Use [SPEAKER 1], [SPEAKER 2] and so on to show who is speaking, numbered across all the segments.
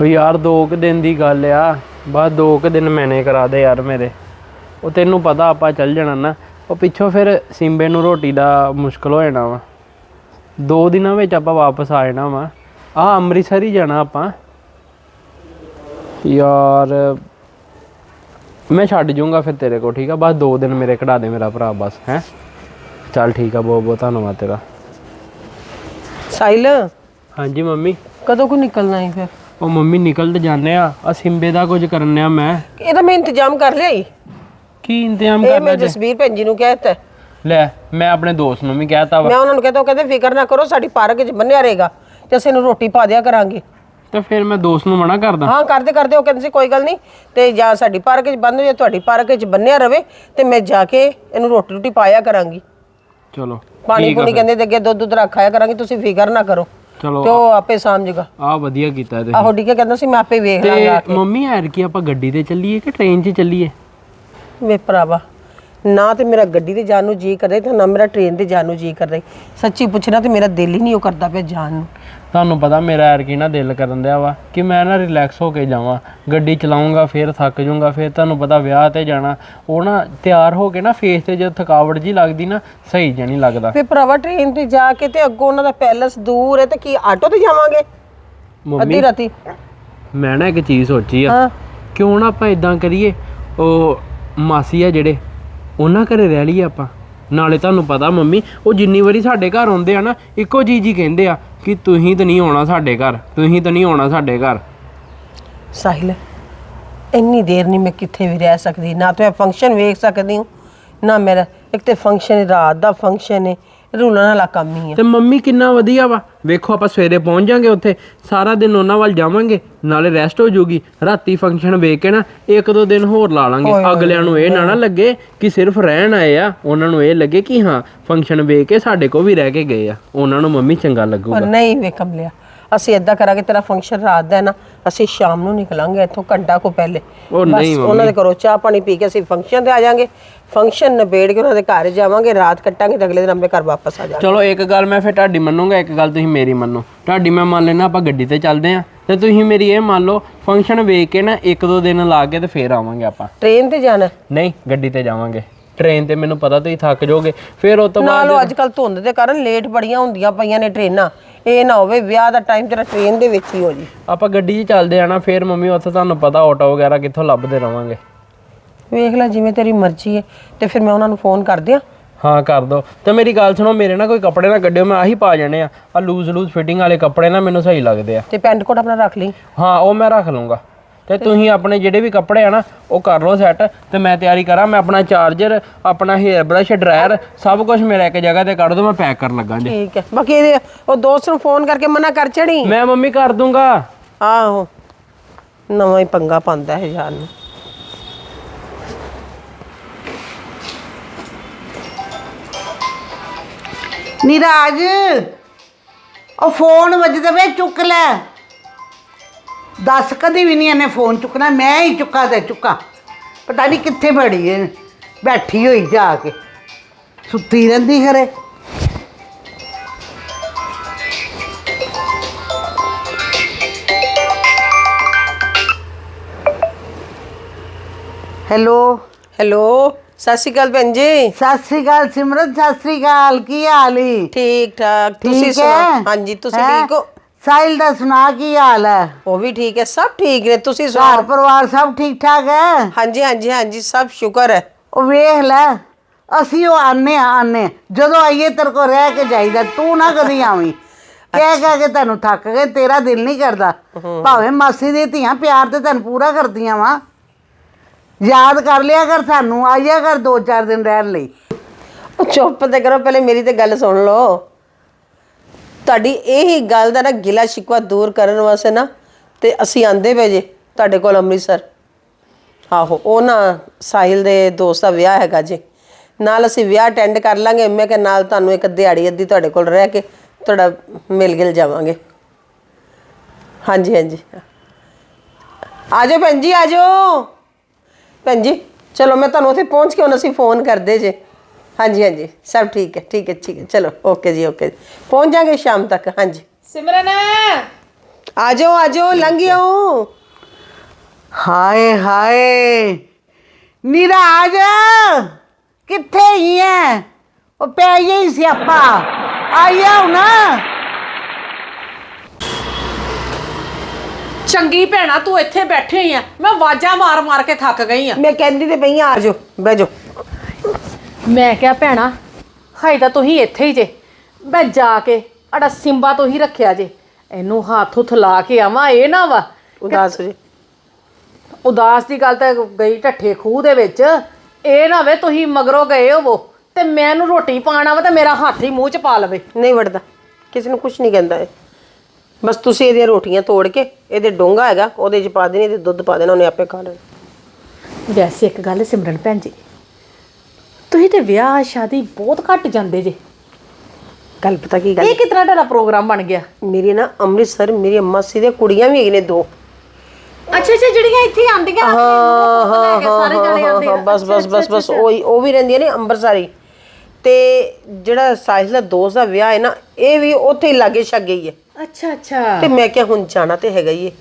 [SPEAKER 1] ਉਹ ਯਾਰ ਦੋ ਕੁ ਦਿਨ ਦੀ ਗੱਲ ਆ ਬਸ ਦੋ ਕੁ ਦਿਨ ਮੈਨੇ ਕਰਾ ਦੇ ਯਾਰ ਮੇਰੇ। ਉਹ ਤੈਨੂੰ ਪਤਾ ਆਪਾਂ ਚੱਲ ਜਾਣਾ ਨਾ ਉਹ ਪਿੱਛੋਂ ਫਿਰ ਸਿੰਬੇ ਨੂੰ ਰੋਟੀ ਦਾ ਮੁਸ਼ਕਲ ਹੋ ਜਾਣਾ ਵਾ। ਦੋ ਦਿਨਾਂ ਵਿੱਚ ਆਪਾਂ ਵਾਪਸ ਆ ਜਾਣਾ ਵਾ। ਆ ਅੰਮ੍ਰਿਤਸਰ ਹੀ ਜਾਣਾ ਆਪਾਂ। ਯਾਰ ਮੈਂ ਛੱਡ ਜਾਊਂਗਾ ਫਿਰ ਤੇਰੇ ਕੋਲ ਠੀਕ ਆ? ਬਸ ਦੋ ਦਿਨ ਮੇਰੇ ਕਢਾ ਦੇ ਮੇਰਾ ਭਰਾ ਬਸ ਹੈ? ਚੱਲ ਠੀਕ ਆ ਬਹੁਤ ਬਹੁਤ ਧੰਨਵਾਦ ਤੇਰਾ।
[SPEAKER 2] ਸਾਹਿਲ
[SPEAKER 1] ਹਾਂਜੀ ਮੰਮੀ।
[SPEAKER 2] ਕਦੋਂ ਕੋ ਨਿਕਲਣਾ ਹੈ ਫਿਰ?
[SPEAKER 1] ਉਹ ਮੰਮੀ ਨਿਕਲ ਤੇ ਜਾਂਦੇ ਆ। ਆ ਸਿੰਬੇ ਦਾ ਕੁਝ ਕਰਨੇ ਆ ਮੈਂ।
[SPEAKER 2] ਇਹਦਾ ਮੈਂ ਇੰਤਜ਼ਾਮ ਕਰ ਲਿਆ ਈ।
[SPEAKER 1] ਕੀ ਇੰਤਜ਼ਾਮ
[SPEAKER 2] ਇਹ
[SPEAKER 1] ਕਰਨਾ
[SPEAKER 2] ਮੈਂ ਜਸਬੀਰ ਭੈਣ ਜੀ ਨੂੰ ਕਹਿਤਾ
[SPEAKER 1] ਲੈ ਮੈਂ ਆਪਣੇ ਦੋਸਤ ਨੂੰ ਵੀ ਕਹਿਤਾ ਵਾ।
[SPEAKER 2] ਮੈਂ ਉਹਨਾਂ ਨੂੰ ਕਹਤਾ ਉਹ ਕਹਿੰਦੇ ਫਿਕਰ ਨਾ ਕਰੋ ਸਾਡੀ ਪਾਰਕ 'ਚ ਬੰਨਿਆ ਰਹੇਗਾ ਤੇ ਅਸੀਂ ਇਹਨੂੰ ਰੋਟੀ ਪਾ ਦਿਆ ਕਰਾਂਗੇ।
[SPEAKER 1] ਤੇ ਫਿਰ ਮੈਂ ਦੋਸਤ ਨੂੰ ਮਨਾ ਕਰਦਾ।
[SPEAKER 2] ਹਾਂ ਕਰਦੇ ਕਰਦੇ ਉਹ ਕਹਿੰਦੇ ਸੀ ਕੋਈ ਗੱਲ ਨਹੀਂ ਤੇ ਜਾਂ ਸਾਡੀ ਪਾਰਕ 'ਚ ਬੰਨ ਹੋ ਜਾਂ ਤੁਹਾਡੀ ਪਾਰਕ 'ਚ ਬੰਨਿਆ ਰਵੇ ਤੇ ਮੈਂ ਜਾ ਕੇ ਇਹਨੂੰ ਰੋਟੀ ਰੋਟੀ ਪਾਇਆ ਕਰਾਂਗੀ।
[SPEAKER 1] ਚਲੋ
[SPEAKER 2] ਪਾਣੀ ਪੂਣੀ ਕਹਿੰਦੇ ਤੇ ਅੱਗੇ ਦੁੱਧ ਦੁੱਧ ਰੱਖਾਇਆ ਕਰਾਂਗੀ ਤੁਸੀਂ ਫਿਕਰ ਨਾ ਕਰੋ।
[SPEAKER 1] ਚਲੋ
[SPEAKER 2] ਤੇ ਉਹ ਆਪੇ ਸਮਝੇਗਾ
[SPEAKER 1] ਆ ਵਧੀਆ ਕੀਤਾ ਤੇ
[SPEAKER 2] ਆਹੋ ਡੀਕੇ ਕਹਿੰਦਾ ਸੀ ਮੈਂ ਆਪੇ ਵੇਖ
[SPEAKER 1] ਤੇ
[SPEAKER 2] ਲਾਂਗਾ
[SPEAKER 1] ਮੰਮੀ ਐਰ ਕੀ ਆਪਾਂ ਗੱਡੀ ਤੇ ਚੱਲੀਏ ਕਿ ਟ੍ਰੇਨ 'ਚ ਚੱਲੀਏ?
[SPEAKER 2] ਵੇ ਭਰਾਵਾ ਨਾ ਤੇ ਮੇਰਾ ਗੱਡੀ ਤੇ ਜਾਣ ਨੂੰ ਜੀ ਕਰਦੇ ਤੇ ਨਾ ਮੇਰਾ ਟ੍ਰੇਨ ਤੇ ਜਾਣ ਨੂੰ ਜੀ ਕਰ। ਰਹੀ ਸੱਚੀ ਪੁੱਛਣਾ ਤੇ ਮੇਰਾ ਦਿਲ ਹੀ ਨਹੀਂ ਉਹ ਕਰਦਾ ਪਿਆ ਜਾਣ ਨੂੰ।
[SPEAKER 1] ਤੁਹਾਨੂੰ ਪਤਾ ਮੇਰਾ ਐਰ ਕੀ ਨਾ ਦਿਲ ਕਰਨ ਦਿਆ ਵਾ ਕਿ ਮੈਂ ਨਾ ਰਿਲੈਕਸ ਹੋ ਕੇ ਜਾਵਾਂ ਗੱਡੀ ਚਲਾਉਂਗਾ ਫਿਰ ਥੱਕ ਜਾਊਂਗਾ ਫਿਰ ਤੁਹਾਨੂੰ ਪਤਾ ਵਿਆਹ ਤੇ ਜਾਣਾ ਉਹ ਨਾ ਤਿਆਰ ਹੋ ਕੇ ਨਾ ਫੇਸ ਤੇ ਜਦ ਥਕਾਵਟ ਜੀ ਲੱਗਦੀ ਨਾ ਸਹੀ ਜਿਹਾ ਨਹੀਂ ਲੱਗਦਾ।
[SPEAKER 2] ਫੇ ਭਰਾਵਾ ਟ੍ਰੇਨ ਤੇ ਜਾ ਕੇ ਤੇ ਅੱਗੋਂ ਉਹਨਾਂ ਦਾ ਪੈਲਸ ਦੂਰ ਹੈ ਤੇ ਕੀ ਆਟੋ ਤੇ ਜਾਵਾਂਗੇ?
[SPEAKER 1] ਮੰਮੀ
[SPEAKER 2] ਅੱਧੀ ਰਾਤੀ।
[SPEAKER 1] ਮੈਂ ਨਾ ਇੱਕ ਚੀਜ਼ ਸੋਚੀ ਆ
[SPEAKER 2] ਹਾਂ।
[SPEAKER 1] ਕਿਉਂ ਨਾ ਆਪਾਂ ਇਦਾਂ ਕਰੀਏ ਉਹ ਮਾਸੀ ਆ ਜਿਹੜੇ ਉਹਨਾਂ ਘਰੇ ਰਹਿ ਲਈਏ ਆਪਾਂ। ਨਾਲੇ ਤੁਹਾਨੂੰ ਪਤਾ ਮੰਮੀ, ਉਹ ਜਿੰਨੀ ਵਾਰੀ ਸਾਡੇ ਘਰ ਆਉਂਦੇ ਆ ਨਾ, ਇੱਕੋ ਚੀਜ਼ ਹੀ ਕਹਿੰਦੇ ਆ ਕਿ ਤੁਸੀਂ ਤਾਂ ਨਹੀਂ ਆਉਣਾ ਸਾਡੇ ਘਰ, ਤੁਸੀਂ ਤਾਂ ਨਹੀਂ ਆਉਣਾ ਸਾਡੇ ਘਰ।
[SPEAKER 2] ਸਾਹਿਲ, ਇੰਨੀ ਦੇਰ ਨਹੀਂ ਮੈਂ ਕਿੱਥੇ ਵੀ ਰਹਿ ਸਕਦੀ। ਨਾ ਤੇ ਮੈਂ ਫੰਕਸ਼ਨ ਵੇਖ ਸਕਦੀ ਹੂੰ, ਨਾ ਮੇਰਾ, ਇੱਕ ਤੇ ਫੰਕਸ਼ਨ ਰਾਤ ਦਾ ਫੰਕਸ਼ਨ ਹੈ ਰੂਲਾਂ ਵਾਲਾ ਕੰਮ ਹੀ ਹੈ
[SPEAKER 1] ਤੇ ਮੰਮੀ ਕਿੰਨਾ ਵਧੀਆ ਵਾ। ਵੇਖੋ ਆਪਾਂ ਸਵੇਰੇ ਪਹੁੰਚ ਜਾਾਂਗੇ ਉੱਥੇ ਸਾਰਾ ਦਿਨ ਉਹਨਾਂ ਵੱਲ ਜਾਵਾਂਗੇ ਨਾਲੇ ਰੈਸਟ ਹੋ ਜੂਗੀ ਰਾਤੀ ਫੰਕਸ਼ਨ ਵੇਖ ਕੇ ਨਾ ਇੱਕ ਦੋ ਦਿਨ ਹੋਰ ਲਾ ਲਾਂਗੇ। ਅਗਲਿਆਂ ਨੂੰ ਇਹ ਨਾ ਨਾ ਲੱਗੇ ਕਿ ਸਿਰਫ ਰਹਿਣ ਆਏ ਆ ਉਹਨਾਂ ਨੂੰ ਇਹ ਲੱਗੇ ਕਿ ਹਾਂ ਫੰਕਸ਼ਨ ਵੇਖ ਕੇ ਸਾਡੇ ਕੋ ਵੀ ਰਹਿ ਕੇ ਗਏ ਆ। ਉਹਨਾਂ ਨੂੰ ਮੰਮੀ ਚੰਗਾ ਲੱਗੂਗਾ।
[SPEAKER 2] ਨਹੀਂ ਵੇ ਕਮਲਿਆ ਅਸੀਂ ਏਦਾਂ ਕਰਾਂਗੇ ਤੇਰਾ ਫੰਕਸ਼ਨ ਰਾਤ ਦਾ ਹੈ ਨਾ ਅਸੀਂ ਸ਼ਾਮ ਨੂੰ ਨਿਕਲਾਂਗੇ ਇੱਥੋਂ ਘੰਟਾ ਕੋ ਪਹਿਲੇ।
[SPEAKER 1] ਉਹ
[SPEAKER 2] ਬਸ
[SPEAKER 1] ਨਹੀਂ
[SPEAKER 2] ਉਹਨਾਂ ਦੇ ਘਰੋਂ ਚਾਹ ਪਾਣੀ ਪੀ ਕੇ ਅਸੀਂ ਫੰਕਸ਼ਨ ਤੇ ਆ ਜਾਾਂਗੇ। ਫੰਕਸ਼ਨ ਨਿਬੇੜ ਕੇ ਉਹਨਾਂ ਦੇ ਘਰ ਜਾਵਾਂਗੇ ਰਾਤ ਕੱਟਾਂਗੇ ਤੇ ਅਗਲੇ ਦਿਨ ਆਪਣੇ ਘਰ ਵਾਪਸ ਆ ਜਾਵਾਂਗੇ
[SPEAKER 1] ਚਲੋ ਇੱਕ ਗੱਲ ਮੈਂ ਫਿਰ ਤੁਹਾਡੀ ਮੰਨੂਗਾ ਇੱਕ ਗੱਲ ਤੁਸੀਂ ਮੇਰੀ ਮੰਨੋ। ਤੁਹਾਡੀ ਮੈਂ ਮੰਨ ਲੈਣਾ ਆਪਾਂ ਗੱਡੀ ਤੇ ਚੱਲਦੇ ਆਂ ਤੇ ਤੁਸੀਂ ਮੇਰੀ ਇਹ ਮੰਨ ਲਓ ਫੰਕਸ਼ਨ ਵੇਖ ਕੇ ਨਾ ਇੱਕ ਦੋ ਦਿਨ ਲਾ ਕੇ ਤੇ ਫੇਰ ਆਵਾਂਗੇ ਆਪਾਂ।
[SPEAKER 2] ਟ੍ਰੇਨ ਤੇ ਜਾਣਾ।
[SPEAKER 1] ਨਹੀਂ ਗੱਡੀ ਤੇ ਜਾਵਾਂਗੇ। ਟ੍ਰੇਨ ਤੇ ਮੈਨੂੰ ਪਤਾ ਤੁਸੀਂ ਥੱਕ ਜਾਓਗੇ। ਫਿਰ ਉਹ ਤੋਂ ਬਾਅਦ
[SPEAKER 2] ਨਾਲ ਅੱਜ ਕੱਲ ਧੁੰਦ ਦੇ ਕਾਰਨ ਲੇਟ ਬੜੀਆਂ ਹੁੰਦੀਆਂ ਪਈਆਂ ਨੇ ਟ੍ਰੇਨਾਂ ਇਹ ਨਾ ਹੋਵੇ ਵਿਆਹ ਦਾ ਟਾਈਮ ਤੇਰਾ ਟ੍ਰੇਨ ਦੇ ਵਿੱਚ ਹੀ ਹੋ ਜੀ।
[SPEAKER 1] ਆਪਾਂ ਗੱਡੀ 'ਚ ਚੱਲਦੇ ਆ ਨਾ ਫਿਰ ਮੰਮੀ ਉੱਥੇ ਤੁਹਾਨੂੰ ਪਤਾ ਆਟੋ ਵਗੈਰਾ ਕਿੱਥੋਂ ਲੱਭਦੇ ਰਵਾਂਗੇ।
[SPEAKER 2] ਵੇਖ ਲੈ ਜਿਵੇਂ ਤੇਰੀ ਮਰਜ਼ੀ ਹੈ। ਤੇ ਫਿਰ ਮੈਂ ਉਹਨਾਂ ਨੂੰ ਫੋਨ ਕਰ ਦਿਆਂ।
[SPEAKER 1] ਹਾਂ ਕਰ ਦੋ। ਤੇ ਮੇਰੀ ਗੱਲ ਸੁਣੋ ਮੇਰੇ ਨਾ ਕੋਈ ਕੱਪੜੇ ਨਾ ਕੱਢਿਓ ਮੈਂ ਆਹੀ ਪਾ ਜਾਣੇ ਆ। ਆ ਲੂਜ਼ ਲੂਜ਼ ਫਿਟਿੰਗ ਵਾਲੇ ਕੱਪੜੇ ਨਾ ਮੈਨੂੰ ਸਹੀ ਲੱਗਦੇ ਆ।
[SPEAKER 2] ਤੇ ਪੈਂਟ ਕੋਟ ਆਪਣਾ ਰੱਖ ਲਈ।
[SPEAKER 1] ਹਾਂ ਉਹ ਮੈਂ ਰੱਖ ਲੂੰਗਾ ਤੇ ਤੁਸੀਂ ਆਪਣੇ ਜਿਹੜੇ ਵੀ ਕੱਪੜੇ ਆ ਨਾ ਉਹ ਕਰ ਲਓ ਸੈੱਟ ਤੇ ਮੈਂ ਤਿਆਰੀ ਕਰਾਂ ਮੈਂ ਆਪਣਾ ਚਾਰਜਰ ਆਪਣਾ ਹੇਅਰ ਬ੍ਰਸ਼ ਡਰਾਇਰ ਸਭ ਕੁਝ ਮੇਰਾ ਇੱਕ ਜਗ੍ਹਾ ਤੇ ਕੱਢ ਦੋ ਮੈਂ ਪੈਕ ਕਰਨ ਲੱਗਾ ਜੀ।
[SPEAKER 2] ਠੀਕ ਹੈ। ਬਾਕੀ ਇਹਦੇ ਉਹ ਦੋਸਤ ਨੂੰ ਫੋਨ ਕਰਕੇ ਮਨਾ ਕਰ ਚੜੀ
[SPEAKER 1] ਮੈਂ ਮੰਮੀ ਕਰ ਦੂੰਗਾ।
[SPEAKER 2] ਆਹੋ। ਨਵਾਂ ਹੀ ਪੰਗਾ ਪਾਉਂਦਾ ਹੈ ਯਾਰ ਨੂੰ।
[SPEAKER 3] ਨਿਰਾਜ ਉਹ ਫੋਨ ਵੱਜਦਾ ਵੇ ਚੁੱਕ ਲੈ। ਦੱਸ ਕਦੀ ਵੀ ਨਹੀਂ ਇਹਨੇ ਫੋਨ ਚੁੱਕਣਾ ਮੈਂ ਹੀ ਚੁੱਕਾ ਤੇ ਚੁੱਕਾ। ਪਤਾ ਨਹੀਂ ਕਿੱਥੇ ਬੜੀ ਹੈ ਬੈਠੀ ਹੋਈ ਜਾ ਕੇ। ਸੁੱਤੀ ਰਹਿੰਦੀ ਖਰੇ। ਹੈਲੋ?
[SPEAKER 2] ਹੈਲੋ ਸਤਿ ਸ਼੍ਰੀ ਅਕਾਲ ਭੈਣ ਜੀ।
[SPEAKER 3] ਸਤਿ ਸ੍ਰੀ ਅਕਾਲ ਸਿਮਰਤ ਸਤਿ ਸ੍ਰੀ ਅਕਾਲ ਕੀ ਹਾਲ ਈ?
[SPEAKER 2] ਠੀਕ ਠਾਕ ਤੁਸੀਂ
[SPEAKER 3] ਠੀਕ
[SPEAKER 2] ਸੁਣਾਓ?
[SPEAKER 3] ਹੈ
[SPEAKER 2] ਹਾਂਜੀ ਤੁਸੀਂ
[SPEAKER 3] ਹੈਂ?
[SPEAKER 2] ਠੀਕ ਹੋ?
[SPEAKER 3] ਸਾਹਿਲ ਦਾ ਸੁਣਾ ਕੀ ਹਾਲ ਹੈ?
[SPEAKER 2] ਉਹ ਵੀ ਠੀਕ ਹੈ ਸਭ ਠੀਕ ਨੇ ਤੁਸੀਂ
[SPEAKER 3] ਘਰ
[SPEAKER 2] ਸੁਣਾਓ
[SPEAKER 3] ਪਰਿਵਾਰ ਸਭ ਠੀਕ ਠਾਕ ਹੈ?
[SPEAKER 2] ਹਾਂਜੀ ਹਾਂਜੀ ਹਾਂਜੀ ਸਭ ਸ਼ੁਕਰ ਹੈ।
[SPEAKER 3] ਉਹ ਵੇਖ ਲੈ ਅਸੀਂ ਉਹ ਆਨੇ ਆ ਆਨੇ ਜਦੋਂ ਆਈਏ ਤੇਰੇ ਕੋ ਰਹਿ ਕੇ ਜਾਈਦਾ ਤੂੰ ਨਾ ਕਦੀ ਆਵੀਂ। ਕਹਿ ਕਹਿ ਕੇ ਤੈਨੂੰ ਥੱਕ ਗਏ ਤੇਰਾ ਦਿਲ ਨਹੀਂ ਕਰਦਾ। ਭਾਵੇਂ ਮਾਸੀ ਦੀ ਧੀਆਂ ਪਿਆਰ ਤੇ ਤੈਨੂੰ ਪੂਰਾ ਕਰਦੀਆਂ ਵਾ। ਯਾਦ ਕਰ ਲਿਆ ਕਰ ਸਾਨੂੰ ਆਈਆ ਕਰ ਦੋ ਚਾਰ ਦਿਨ ਰਹਿਣ ਲਈ।
[SPEAKER 2] ਉਹ ਚੁੱਪ ਤੇ ਕਰੋ ਪਹਿਲੇ ਮੇਰੀ ਤੇ ਗੱਲ ਸੁਣ ਲਓ। ਤੁਹਾਡੀ ਇਹੀ ਗੱਲ ਦਾ ਨਾ ਗਿਲਾ ਸ਼ਿਕਵਾ ਦੂਰ ਕਰਨ ਵਾਸਤੇ ਨਾ ਤੇ ਅਸੀਂ ਆਂਦੇ ਪਏ ਜੇ ਤੁਹਾਡੇ ਕੋਲ ਅੰਮ੍ਰਿਤਸਰ। ਆਹੋ, ਉਹ ਨਾ ਸਾਹਿਲ ਦੇ ਦੋਸਤ ਦਾ ਵਿਆਹ ਹੈਗਾ ਜੇ। ਨਾਲ ਅਸੀਂ ਵਿਆਹ ਅਟੈਂਡ ਕਰ ਲਾਂਗੇ। ਮੈਂ ਕਿ ਨਾਲ ਤੁਹਾਨੂੰ ਇੱਕ ਦਿਹਾੜੀ ਅੱਧੀ ਤੁਹਾਡੇ ਕੋਲ ਰਹਿ ਕੇ ਤੁਹਾਡਾ ਮਿਲ ਗਿਲ ਜਾਵਾਂਗੇ। ਹਾਂਜੀ ਹਾਂਜੀ। ਆਜੋ ਭੈਣ ਜੀ, ਆਜੋ। ਭੈਣ ਜੀ, ਚਲੋ ਮੈਂ ਤੁਹਾਨੂੰ ਉੱਥੇ ਪਹੁੰਚ ਕੇ ਹੁਣ ਅਸੀਂ ਫੋਨ ਕਰਦੇ ਜੇ। ਹਾਂਜੀ ਹਾਂਜੀ। ਸਭ ਠੀਕ ਹੈ ਠੀਕ ਹੈ ਠੀਕ ਹੈ। ਚਲੋ ਓਕੇ ਜੀ ਓਕੇ ਪਹੁੰਚ ਜਾਾਂਗੇ ਸ਼ਾਮ ਤੱਕ ਹਾਂਜੀ।
[SPEAKER 4] ਸਿਮਰਨ!
[SPEAKER 2] ਆ ਜਾਓ ਆ ਜਾਓ। ਲੰਘ ਆਓ
[SPEAKER 3] ਹਾਏ ਹਾਏ। ਨਿਰਾਜ ਕਿੱਥੇ ਹੀ ਹੈ ਉਹ ਪੈ ਹੀ ਸਿਆਪਾ ਆਇਆ ਨਾ
[SPEAKER 4] ਚੰਗੀ ਭੈਣਾ ਤੂੰ ਇੱਥੇ ਬੈਠੇ ਆ ਮੈਂ ਆਵਾਜ਼ਾਂ ਮਾਰ ਮਾਰ ਕੇ ਥੱਕ ਗਈ ਆ।
[SPEAKER 2] ਮੈਂ ਕਹਿੰਦੀ ਤੇ ਪਈ ਆ ਜਾਓ ਬਹਿ ਜਾਓ।
[SPEAKER 4] ਮੈਂ ਕਿਹਾ ਭੈਣਾ ਹਾਈ ਤਾਂ ਤੁਸੀਂ ਇੱਥੇ ਹੀ ਜੇ। ਮੈਂ ਜਾ ਕੇ ਅੜਾ ਸਿੰਬਾ ਤੋਂ ਹੀ ਰੱਖਿਆ ਜੇ। ਇਹਨੂੰ ਹੱਥ ਹੁੱਥ ਲਾ ਕੇ ਆਵਾਂ ਇਹ ਨਾ ਵਾ।
[SPEAKER 2] ਉਦਾਸ ਹੋ ਜੀ।
[SPEAKER 4] ਉਦਾਸ ਦੀ ਗੱਲ ਤਾਂ ਗਈ ਢੱਠੇ ਖੂਹ ਦੇ ਵਿੱਚ। ਇਹ ਨਾ ਵੇ ਤੁਸੀਂ ਮਗਰੋਂ ਗਏ ਹੋਵੋ ਤੇ ਮੈਂ ਇਹਨੂੰ ਰੋਟੀ ਪਾਣਾ ਵਾ ਤੇ ਮੇਰਾ ਹੱਥ ਹੀ ਮੂੰਹ ਚ ਪਾ ਲਵੇ।
[SPEAKER 2] ਨਹੀਂ ਵੜਦਾ। ਕਿਸੇ ਨੂੰ ਕੁਝ ਨਹੀਂ ਕਹਿੰਦਾ ਇਹ। ਬਸ ਤੁਸੀਂ ਇਹਦੀਆਂ ਰੋਟੀਆਂ ਤੋੜ ਕੇ ਇਹਦੇ ਡੋਂਗਾ ਹੈਗਾ ਉਹਦੇ ਚ ਪਾ ਦੇਣੀ ਤੇ ਦੁੱਧ ਪਾ ਦੇਣਾ ਉਹਨੇ ਆਪੇ ਖਾ ਲੈਣਾ।
[SPEAKER 4] ਵੈਸੇ ਇੱਕ ਗੱਲ ਸਿਮਰਨ ਭੈਣ ਜੀ ਤੁਸੀਂ ਤੇ ਵਿਆਹ ਸ਼ਾਦੀ ਬਹੁਤ ਘੱਟ ਜਾਂਦੇ ਜੇ।
[SPEAKER 2] ਗੱਲ ਪਤਾ ਕੀ ਗੱਲ?
[SPEAKER 4] ਇਹ ਕਿਤਨਾ ਤੁਹਾਡਾ ਪ੍ਰੋਗਰਾਮ ਬਣ ਗਿਆ?
[SPEAKER 2] ਮੇਰੀ ਨਾ ਅੰਮ੍ਰਿਤਸਰ ਮੇਰੀ ਅੰਮਾ ਸੀ ਦੀਆਂ ਕੁੜੀਆਂ ਵੀ ਹੈਗੀਆਂ ਨੇ ਦੋ।
[SPEAKER 4] ਅੱਛਾ ਅੱਛਾ ਜਿਹੜੀਆਂ ਇੱਥੇ ਆਂਦੀਆਂ
[SPEAKER 2] ਹਾਂ ਹਾਂ
[SPEAKER 4] ਸਾਰੇ ਜਣੇ ਆਂਦੇ
[SPEAKER 2] ਹਾਂ ਬਸ ਬਸ ਬਸ ਬਸ ਉਹ ਉਹ ਵੀ ਰਹਿੰਦੀਆਂ ਨੇ ਅੰਮ੍ਰਿਤਸਰੀ। ਤੇ ਜਿਹੜਾ ਸਾਹਿਲ ਦਾ ਦੋਸਤ ਦਾ ਵਿਆਹ ਹੈ ਨਾ ਇਹ ਵੀ ਉੱਥੇ ਹੀ ਲਾਗੇ ਛੱਗੇ ਹੀ ਹੈ।
[SPEAKER 4] ਅੱਛਾ ਅੱਛਾ।
[SPEAKER 2] ਤੇ ਮੈਂ ਕਿਹਾ ਹੁਣ ਜਾਣਾ ਤੇ ਹੈਗਾ ਹੀ ਹੈ।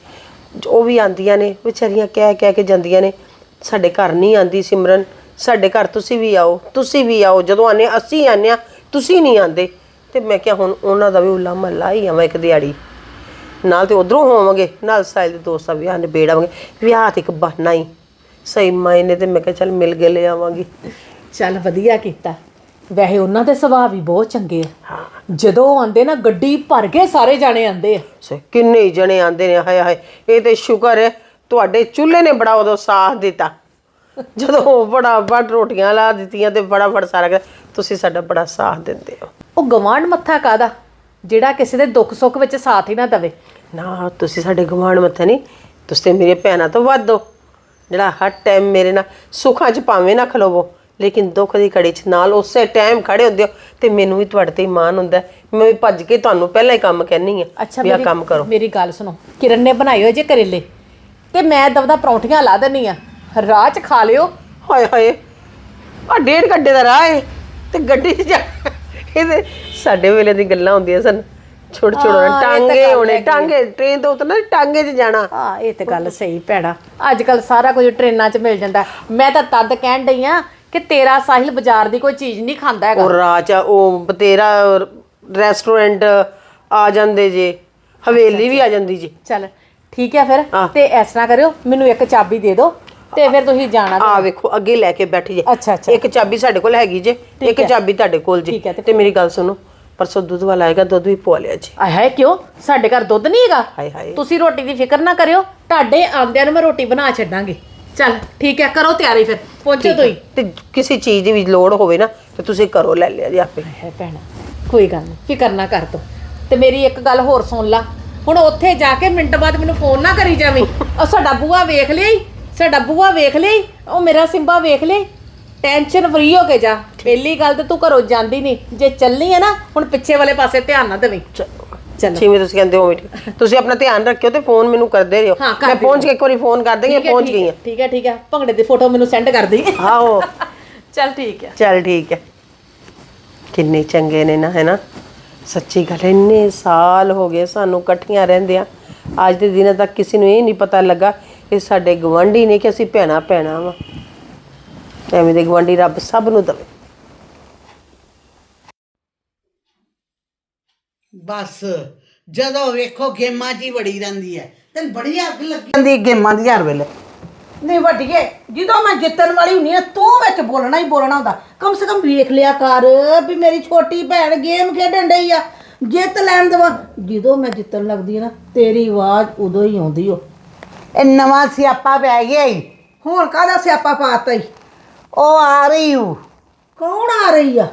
[SPEAKER 2] ਉਹ ਵੀ ਆਂਦੀਆਂ ਨੇ ਵਿਚਾਰੀਆਂ ਕਹਿ ਕਹਿ ਕੇ ਜਾਂਦੀਆਂ ਨੇ। ਸਾਡੇ ਘਰ ਨਹੀਂ ਆਂਦੀ ਸਿਮਰਨ। ਸਾਡੇ ਘਰ ਤੁਸੀਂ ਵੀ ਆਓ ਤੁਸੀਂ ਵੀ ਆਓ ਜਦੋਂ ਆਨੇ ਅਸੀਂ ਆਨੇ ਆ ਤੁਸੀਂ ਨਹੀਂ ਆਂਦੇ ਤੇ ਮੈਂ ਕਿਹਾ ਹੁਣ ਉਹਨਾਂ ਦਾ ਵੀ ਉਲਾ ਮਹੱਲਾ ਹੀ ਆਵਾਂ ਇੱਕ ਦਿਹਾੜੀ। ਨਾਲ ਤੇ ਉਧਰੋਂ ਹੋਵਾਂਗੇ ਨਾਲ ਸਾਹਿਲ ਦੇ ਦੋਸਤ ਵਿਆਹ ਨਿਬੇੜਾਂਗੇ। ਵਿਆਹ ਤੇ ਇੱਕ ਬਹਾਨਾ ਹੀ। ਸਹੀ ਮਾਇਨੇ ਤੇ ਮੈਂ ਕਿਹਾ ਚੱਲ ਮਿਲ ਕੇ ਲੈ ਆਵਾਂਗੀ।
[SPEAKER 4] ਚੱਲ ਵਧੀਆ ਕੀਤਾ। ਵੈਸੇ ਉਹਨਾਂ ਦੇ ਸੁਭਾਅ ਵੀ ਬਹੁਤ ਚੰਗੇ ਆ। ਜਦੋਂ ਆਂਦੇ ਨਾ ਗੱਡੀ ਭਰ ਕੇ ਸਾਰੇ ਜਾਣੇ ਆਂਦੇ ਆ।
[SPEAKER 2] ਸੇ ਕਿੰਨੇ ਹੀ ਜਣੇ ਆਂਦੇ ਨੇ ਹਾਏ ਹਾਏ। ਇਹ ਤੇ ਸ਼ੁਕਰ ਹੈ ਤੁਹਾਡੇ ਚੁੱਲ੍ਹੇ ਨੇ ਬੜਾ ਉਦੋਂ ਸਾਥ ਦਿੱਤਾ। ਜਦੋਂ ਬੜਾ ਫਟ ਰੋਟੀਆਂ ਲਾ ਦਿੱਤੀਆਂ ਤੇ ਬੜਾ ਫਟ ਸਾਰਾ ਤੁਸੀਂ ਸਾਡਾ ਬੜਾ ਸਾਥ ਦਿੰਦੇ ਹੋ।
[SPEAKER 4] ਉਹ ਗਵਾਂਢ ਮੱਥਾ ਕਾਦਾ ਜਿਹੜਾ ਕਿਸੇ ਦੇ ਦੁੱਖ ਸੁੱਖ ਵਿੱਚ ਸਾਥ ਹੀ ਨਾ ਦਵੇ।
[SPEAKER 2] ਨਾ ਤੁਸੀਂ ਸਾਡੇ ਗਵਾਂਢ ਮੱਥੇ ਨਹੀਂ ਤੁਸੀਂ ਤੇ ਮੇਰੇ ਭੈਣਾਂ ਤੋਂ ਵੱਧ ਹੋ। ਜਿਹੜਾ ਹਰ ਟਾਈਮ ਮੇਰੇ ਨਾਲ ਸੁੱਖਾਂ 'ਚ ਭਾਵੇਂ ਨਾ ਖਲੋਵੋ ਲੇਕਿਨ ਦੁੱਖ ਦੀ ਘੜੀ 'ਚ ਨਾਲ ਉਸੇ ਟਾਈਮ ਖੜੇ ਹੁੰਦੇ ਹੋ ਤੇ ਮੈਨੂੰ ਵੀ ਤੁਹਾਡੇ ਤੇ ਮਾਣ ਹੁੰਦਾ ਹੈ। ਮੈਂ ਵੀ ਭੱਜ ਕੇ ਤੁਹਾਨੂੰ ਪਹਿਲਾਂ ਹੀ ਕੰਮ ਕਹਿਣੀ ਆ ਵੀ
[SPEAKER 4] ਮੇਰੀ
[SPEAKER 2] ਕੰਮ ਕਰੋ।
[SPEAKER 4] ਮੇਰੀ ਗੱਲ ਸੁਣੋ। ਕਿਰਨ ਨੇ ਬਣਾਏ ਹੋਏ ਜੇ ਕਰੇਲੇ। ਤੇ ਮੈਂ ਦਵਦਾ ਪਰੌਂਠੀਆਂ ਲਾ ਦੇਣੀ ਆ ਰਾਹ ਚ ਖਾ ਲਿਓ।
[SPEAKER 2] ਹਾਏ ਹਾਏ ਆ ਡੇਢ ਘੰਟੇ ਦਾ ਰਾਹ ਹੈ ਤੇ ਗੱਡੀ 'ਚ ਜਾ ਇਹਦੇ ਸਾਡੇ ਵੇਲੇ ਦੀ ਗੱਲਾਂ ਹੁੰਦੀਆਂ ਸਨ। ਛੋਟ ਛੋਟ
[SPEAKER 4] ਹਾਂ, ਇਹ ਤਾਂ
[SPEAKER 2] ਟਾਂਗੇ
[SPEAKER 4] ਗੱਲ
[SPEAKER 2] ਹੋਣੇ
[SPEAKER 4] ਹੈਗੀ ਹੈ।
[SPEAKER 2] ਟਾਂਗੇ ਟ੍ਰੇਨ ਤੋਂ ਉਤਰਨਾ ਟਾਂਗੇ 'ਚ ਜਾਣਾ।
[SPEAKER 4] ਆ ਇਹ ਤੇ ਗੱਲ ਸਹੀ ਭੈੜਾ। ਅੱਜ ਕੱਲ ਸਾਰਾ ਕੁਝ ਟ੍ਰੇਨਾਂ 'ਚ ਮਿਲ ਜਾਂਦਾ। ਮੈਂ ਤਾਂ ਤਦ ਕਹਿਣ ਡਈ ਆ ਕਿ ਤੇਰਾ ਸਾਹਿਲ ਬਾਜ਼ਾਰ ਦੀ ਕੋਈ ਚੀਜ਼ ਨਹੀਂ ਖਾਂਦਾ ਹੈਗਾ।
[SPEAKER 2] ਉਹ ਰਾਹ 'ਚ ਉਹ ਬਤੇਰਾ ਰੈਸਟੋਰੈਂਟ ਆ ਜਾਂਦੇ ਜੇ ਹਵੇਲੀ ਵੀ ਆ ਜਾਂਦੀ ਜੀ।
[SPEAKER 4] ਚੱਲ ਠੀਕ ਹੈ ਫਿਰ।
[SPEAKER 2] ਹਾਂ।
[SPEAKER 4] ਤੇ ਇਸ ਤਰ੍ਹਾਂ ਕਰਿਓ ਮੈਨੂੰ ਇੱਕ ਚਾਬੀ ਦੇ ਦਿਓ। ਤੇ ਫਿਰ ਤੁਸੀਂ ਜਾਣਾ
[SPEAKER 2] ਆ ਵੇਖੋ ਅੱਗੇ ਲੈ ਕੇ ਬੈਠੀ ਜੇ।
[SPEAKER 4] ਅੱਛਾ, ਅੱਛਾ।
[SPEAKER 2] ਇੱਕ ਚਾਬੀ ਸਾਡੇ ਕੋਲ ਹੈਗੀ ਜੇ ਇੱਕ
[SPEAKER 4] ਹੈ।
[SPEAKER 2] ਚਾਬੀ ਤੁਹਾਡੇ ਕੋਲ ਜੀ।
[SPEAKER 4] ਠੀਕ ਹੈ, ਤੇ
[SPEAKER 2] ਤੇ ਮੇਰੀ ਗੱਲ ਸੁਣੋ ਪਰਸੋਂ ਦੁੱਧ ਵਾਲਾ ਆਏਗਾ ਦੁੱਧ ਵੀ ਪਵਾ ਲਿਆ ਜੀ।
[SPEAKER 4] ਆਏ ਹਾਏ ਕਿਉਂ? ਸਾਡੇ ਘਰ ਦੁੱਧ ਨਹੀਂ ਹੈਗਾ।
[SPEAKER 2] ਹਾਏ ਹਾਏ।
[SPEAKER 4] ਤੁਸੀਂ ਰੋਟੀ ਦੀ ਫਿਕਰ ਨਾ ਕਰਿਓ ਤੁਹਾਡੇ ਆਂਦਿਆਂ ਨੂੰ ਮੈਂ ਰੋਟੀ ਬਣਾ ਛੱਡਾਂਗੀ। ਚੱਲ ਠੀਕ ਹੈ ਕਰੋ ਤਿਆਰੀ ਫਿਰ। ਪਹੁੰਚੋ ਤੁਸੀਂ।
[SPEAKER 2] ਤੇ ਕਿਸੇ ਚੀਜ਼ ਦੀ ਵੀ ਲੋੜ ਹੋਵੇ ਨਾ ਤੇ ਤੁਸੀਂ ਘਰੋਂ ਲੈ ਲਿਆ ਜੀ ਆਪੇ।
[SPEAKER 4] ਹੈ ਭੈਣਾ ਕੋਈ ਗੱਲ ਨਹੀਂ ਫਿਕਰ ਨਾ ਕਰ ਤੂੰ। ਤੇ ਮੇਰੀ ਇੱਕ ਗੱਲ ਹੋਰ ਸੁਣ ਲਾ। ਹੁਣ ਉੱਥੇ ਜਾ ਕੇ ਮਿੰਟ ਬਾਅਦ ਮੈਨੂੰ ਫੋਨ ਨਾ ਕਰੀ ਜਾਵੀਂ। ਉਹ ਸਾਡਾ ਬੂਆ ਵੇਖ ਲਈ ਸਾਡਾ ਬੂਆ ਵੇਖ ਲਈ ਉਹ ਮੇਰਾ ਸਿੰਬਾ ਵੇਖ ਲਈ। ਟੈਨਸ਼ਨ ਫਰੀ ਹੋ ਕੇ ਜਾ। ਪਹਿਲੀ ਗੱਲ ਤੇ ਤੂੰ ਘਰੋਂ ਜਾਂਦੀ ਨਹੀਂ। ਜੇ ਚੱਲਣੀ ਹੈ ਨਾ ਹੁਣ ਪਿੱਛੇ ਵਾਲੇ ਪਾਸੇ ਧਿਆਨ ਨਾ ਦੇਵੀਂ। ਚਲੋ।
[SPEAKER 2] ਜਿਵੇਂ ਤੁਸੀਂ ਕਹਿੰਦੇ ਹੋ ਠੀਕ ਤੁਸੀਂ ਆਪਣਾ ਧਿਆਨ ਰੱਖਿਓ ਤੇ ਫੋਨ ਮੈਨੂੰ ਕਰਦੇ ਰਹੋ।
[SPEAKER 4] ਹਾਂ, ਕਰ
[SPEAKER 2] ਮੈਂ। ਪਹੁੰਚ ਕੇ ਇੱਕ ਵਾਰੀ ਫੋਨ ਕਰ ਦੇਂਗੀ ਪਹੁੰਚ ਗਈ
[SPEAKER 4] ਹੈ, ਠੀਕ ਹੈ ਠੀਕ ਹੈ। ਭੰਗੜੇ ਦੀ ਫੋਟੋ ਮੈਨੂੰ ਸੈਂਡ ਕਰ ਦੇ
[SPEAKER 2] ਆਹੋ।
[SPEAKER 4] ਚੱਲ ਠੀਕ ਹੈ।
[SPEAKER 2] ਚੱਲ ਠੀਕ ਹੈ। ਕਿੰਨੇ ਚੰਗੇ ਨੇ ਨਾ ਹੈਨਾ? ਸੱਚੀ ਗੱਲ ਹੈ, ਇੰਨੇ ਸਾਲ ਹੋ ਗਏ ਸਾਨੂੰ ਇਕੱਠੀਆਂ ਰਹਿੰਦਿਆਂ। ਅੱਜ ਦੇ ਦਿਨਾਂ ਤੱਕ ਕਿਸੇ ਨੂੰ ਇਹ ਨਹੀਂ ਪਤਾ ਲੱਗਾ ਇਹ ਸਾਡੇ ਗਵਾਂਢੀ ਨੇ ਕਿ ਅਸੀਂ ਭੈਣਾ ਭੈਣਾ ਵਾ। ਐਵੇਂ ਦੇ ਗਵਾਂਢੀ ਰੱਬ ਸਭ ਨੂੰ ਦਵੇ।
[SPEAKER 3] ਬਸ ਜਦੋਂ ਵੇਖੋ ਗੇਮਾਂ 'ਚ ਹੀ ਵੜੀ ਰਹਿੰਦੀ ਹੈ ਤੈਨੂੰ ਬੜੀ ਅੱਗ ਲੱਗੀ। ਜਾਂਦੀ ਗੇਮਾਂ ਦੀ ਹਰ ਵੇਲੇ।
[SPEAKER 5] ਨਹੀਂ ਵੱਡੀਏ ਜਦੋਂ ਮੈਂ ਜਿੱਤਣ ਵਾਲੀ ਹੁੰਨੀ ਆ ਤੂੰ ਵਿੱਚ ਬੋਲਣਾ ਹੀ ਬੋਲਣਾ ਹੁੰਦਾ। ਕਮ ਸੇ ਕਮ ਵੇਖ ਲਿਆ ਕਰ ਵੀ ਮੇਰੀ ਛੋਟੀ ਭੈਣ ਗੇਮ ਖੇਡਣ ਡਈ ਆ। ਜਿੱਤ ਲੈਣ ਦੇਵਾ। ਜਦੋਂ ਮੈਂ ਜਿੱਤਣ ਲੱਗਦੀ ਆ ਨਾ ਤੇਰੀ ਆਵਾਜ਼ ਉਦੋਂ ਹੀ ਆਉਂਦੀ ਓ।
[SPEAKER 3] ਇਹ ਨਵਾਂ ਸਿਆਪਾ ਪੈ ਗਿਆ ਈ।
[SPEAKER 5] ਹੁਣ ਕਾਹਦਾ ਸਿਆਪਾ ਪਾਤਾ ਈ?
[SPEAKER 3] ਉਹ ਆ ਰਹੀ ਹੂ
[SPEAKER 5] ਕੌਣ ਆ ਰਹੀ ਆ?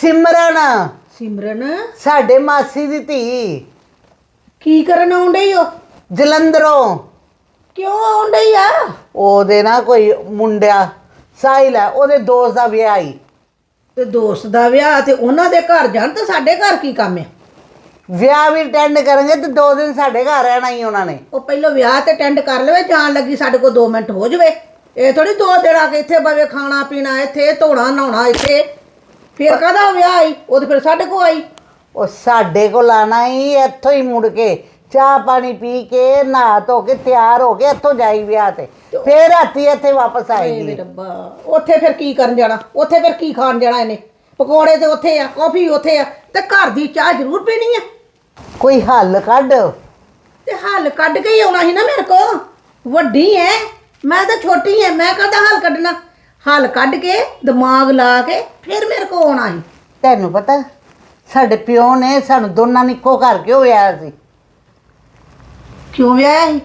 [SPEAKER 3] ਸਿਮਰਨ।
[SPEAKER 5] ਸਿਮਰਨ?
[SPEAKER 3] ਸਾਡੇ ਮਾਸੀ ਦੀ ਧੀ।
[SPEAKER 5] ਕੀ ਕਰਨ ਆਉਣ ਡਈ ਓ?
[SPEAKER 3] ਜਲੰਧਰੋਂ।
[SPEAKER 5] ਕਿਉਂ ਆਉਣ ਡਈ ਆ?
[SPEAKER 3] ਉਹਦੇ ਨਾ ਕੋਈ ਮੁੰਡਿਆ ਸਾਹਿਲ ਹੈ ਉਹਦੇ ਦੋਸਤ ਦਾ ਵਿਆਹ ਈ।
[SPEAKER 5] ਤੇ ਦੋਸਤ ਦਾ ਵਿਆਹ ਤੇ ਉਹਨਾਂ ਦੇ ਘਰ ਜਾਣ ਤੇ ਸਾਡੇ ਘਰ ਕੀ ਕੰਮ ਆ?
[SPEAKER 3] ਵਿਆਹ ਵੀ ਅਟੈਂਡ ਕਰਾਂਗੇ ਤੇ ਦੋ ਦਿਨ ਸਾਡੇ ਘਰ ਰਹਿਣਾ ਹੀ ਉਹਨਾਂ ਨੇ।
[SPEAKER 5] ਉਹ ਪਹਿਲਾਂ ਵਿਆਹ ਤੇ ਅਟੈਂਡ ਕਰ ਲਵੇ ਜਾਣ ਲੱਗੀ ਸਾਡੇ ਕੋਲ 2 ਮਿੰਟ ਹੋ ਜਵੇ। ਇਹ ਥੋੜੀ ਦੋ ਦਿਨ ਆ ਕੇ ਇੱਥੇ ਬਵੇ ਖਾਣਾ ਪੀਣਾ ਇੱਥੇ ਧੋਣਾ ਨਹਾਉਣਾ ਇੱਥੇ। ਫਿਰ ਕਾਹਦਾ ਵਿਆਹ ਆਈ? ਉਹ ਤੇ ਫਿਰ ਸਾਡੇ ਕੋਲ ਆਈ।
[SPEAKER 3] ਉਹ ਸਾਡੇ ਕੋਲ ਆਣਾ ਹੀ ਇੱਥੋਂ ਹੀ ਮੁੜ ਕੇ ਚਾਹ ਪਾਣੀ ਪੀ ਕੇ ਨਹਾ ਧੋ ਕੇ ਤਿਆਰ ਹੋ ਕੇ ਇੱਥੋਂ ਜਾਈ ਵਿਆਹ ਤੇ। ਫੇਰ ਰਾਤੀ ਇੱਥੇ ਵਾਪਸ ਆਏਗੀ
[SPEAKER 4] ਰੱਬਾ ਉੱਥੇ ਫਿਰ ਕੀ ਕਰਨ ਜਾਣਾ? ਉੱਥੇ ਫਿਰ ਕੀ ਖਾਣ ਜਾਣਾ ਇਹਨੇ? ਪਕੌੜੇ ਤੇ ਉੱਥੇ ਆ ਕਾਫੀ ਉੱਥੇ ਆ ਤੇ ਘਰ ਦੀ ਚਾਹ ਜ਼ਰੂਰ ਪੀਣੀ ਆ।
[SPEAKER 3] ਕੋਈ ਹੱਲ ਕੱਢ।
[SPEAKER 4] ਤੇ ਹੱਲ ਕੱਢ ਕੇ ਹੀ ਆਉਣਾ ਸੀ ਨਾ ਮੇਰੇ ਕੋ ਵੱਡੀ ਐ ਮੈਂ ਤਾਂ ਛੋਟੀ ਐ ਮੈਂ ਕਦਾ ਹੱਲ ਕੱਢਣਾ? ਹੱਲ ਕੱਢ ਕੇ ਦਿਮਾਗ ਲਾ ਕੇ ਫਿਰ ਮੇਰੇ ਕੋ ਆਉਣਾ ਸੀ।
[SPEAKER 3] ਤੈਨੂੰ ਪਤਾ ਸਾਡੇ ਪਿਓ ਨੇ ਸਾਨੂੰ ਦੋਨਾਂ ਨੂੰ ਇੱਕੋ ਘਰ ਕਿਉਂ ਵਿਆਹ ਸੀ?
[SPEAKER 4] ਕਿਉਂ ਵਿਆਹਿਆ ਸੀ?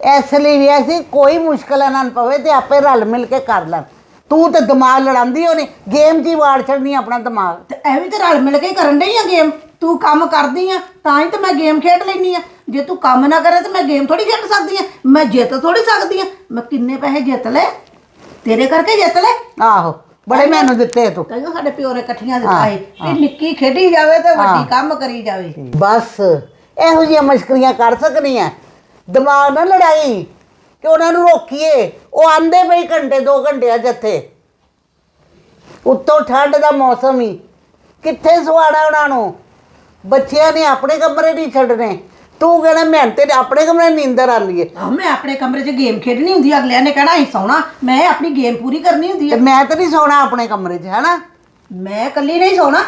[SPEAKER 3] ਇਸ ਲਈ ਵਿਆਹ ਸੀ ਕੋਈ ਮੁਸ਼ਕਲ ਨਾ ਪਵੇ ਤੇ ਆਪੇ ਰਲ ਮਿਲ ਕੇ ਕਰ ਲੈਣ ਤੂੰ ਤੇ ਦਿਮਾਗ ਲੜਾਉਂਦੀ ਹੋਣੀ ਗੇਮ 'ਚ ਹੀ ਵਾੜ ਛੱਡਣੀ ਆਪਣਾ ਦਿਮਾਗ।
[SPEAKER 4] ਤੇ ਐਵੇਂ ਤੇ ਰਲ ਮਿਲ ਕੇ ਹੀ ਕਰਨ ਡਈ ਆ ਗੇਮ? ਤੂੰ ਕੰਮ ਕਰਦੀ ਆ ਤਾਂ ਹੀ ਤੇ ਮੈਂ ਗੇਮ ਖੇਡ ਲੈਣੀ ਆ। ਜੇ ਤੂੰ ਕੰਮ ਨਾ ਕਰੇ ਤੇ ਮੈਂ ਗੇਮ ਥੋੜੀ ਖੇਡ ਸਕਦੀ ਆ। ਮੈਂ ਜਿੱਤ ਥੋੜੀ ਸਕਦੀ ਆ। ਮੈਂ ਕਿੰਨੇ ਪੈਸੇ ਜਿੱਤ ਲਏ? ਤੇਰੇ ਕਰਕੇ ਜਿੱਤ ਲਏ?
[SPEAKER 3] ਆਹੋ ਬੜੇ ਮੈਨੂੰ ਦਿੱਤੇ ਤੂੰ।
[SPEAKER 4] ਕਹਿੰਦਾ ਸਾਡੇ ਪਿਓ ਨੇ ਇਕੱਠੀਆਂ ਦਿੱਤਾ ਸੀ। ਵੀ ਨਿੱਕੀ ਖੇਡੀ ਜਾਵੇ ਤੇ ਵੱਡੀ ਕੰਮ ਕਰੀ ਜਾਵੇ।
[SPEAKER 3] ਬਸ ਇਹੋ ਜਿਹੀਆਂ ਮਸ਼ਕਰੀਆਂ ਕਰ ਸਕਦੀਆਂ। ਦਿਮਾਗ ਨਾਲ ਲੜਾਈ ਕਿ ਉਹਨਾਂ ਨੂੰ ਰੋਕੀਏ। ਉਹ ਆਂਦੇ ਪਈ ਘੰਟੇ 2 ਘੰਟੇ ਆ ਜੱਥੇ। ਉੱਤੋਂ ਠੰਡ ਦਾ ਮੌਸਮ ਹੀ। ਕਿੱਥੇ ਸਵਾਣਾ ਉਹਨਾਂ ਨੂੰ? ਬੱਚਿਆਂ ਨੇ ਆਪਣੇ ਕਮਰੇ ਨਹੀਂ ਛੱਡਣੇ। ਤੂੰ ਕਹਿਣਾ ਮੈਂ ਤੇ ਆਪਣੇ ਕਮਰੇ ਨੀਂਦਰ ਆਉਂਦੀ ਏ
[SPEAKER 4] ਆ ਮੈਂ ਆਪਣੇ ਕਮਰੇ 'ਚ ਗੇਮ ਖੇਡਣੀ ਹੁੰਦੀ ਆ, ਅਗਲਿਆਂ ਨੇ ਕਹਿਣਾ ਅਸੀਂ ਸੌਣਾ। ਮੈਂ ਆਪਣੀ ਗੇਮ ਪੂਰੀ ਕਰਨੀ ਹੁੰਦੀ
[SPEAKER 3] ਤੇ
[SPEAKER 4] ਆ
[SPEAKER 3] ਮੈਂ ਤਾਂ ਨਹੀਂ ਸੌਣਾ ਆਪਣੇ ਕਮਰੇ 'ਚ ਹੈਨਾ?
[SPEAKER 4] ਮੈਂ ਇਕੱਲੀ ਨਹੀਂ ਸੌਣਾ।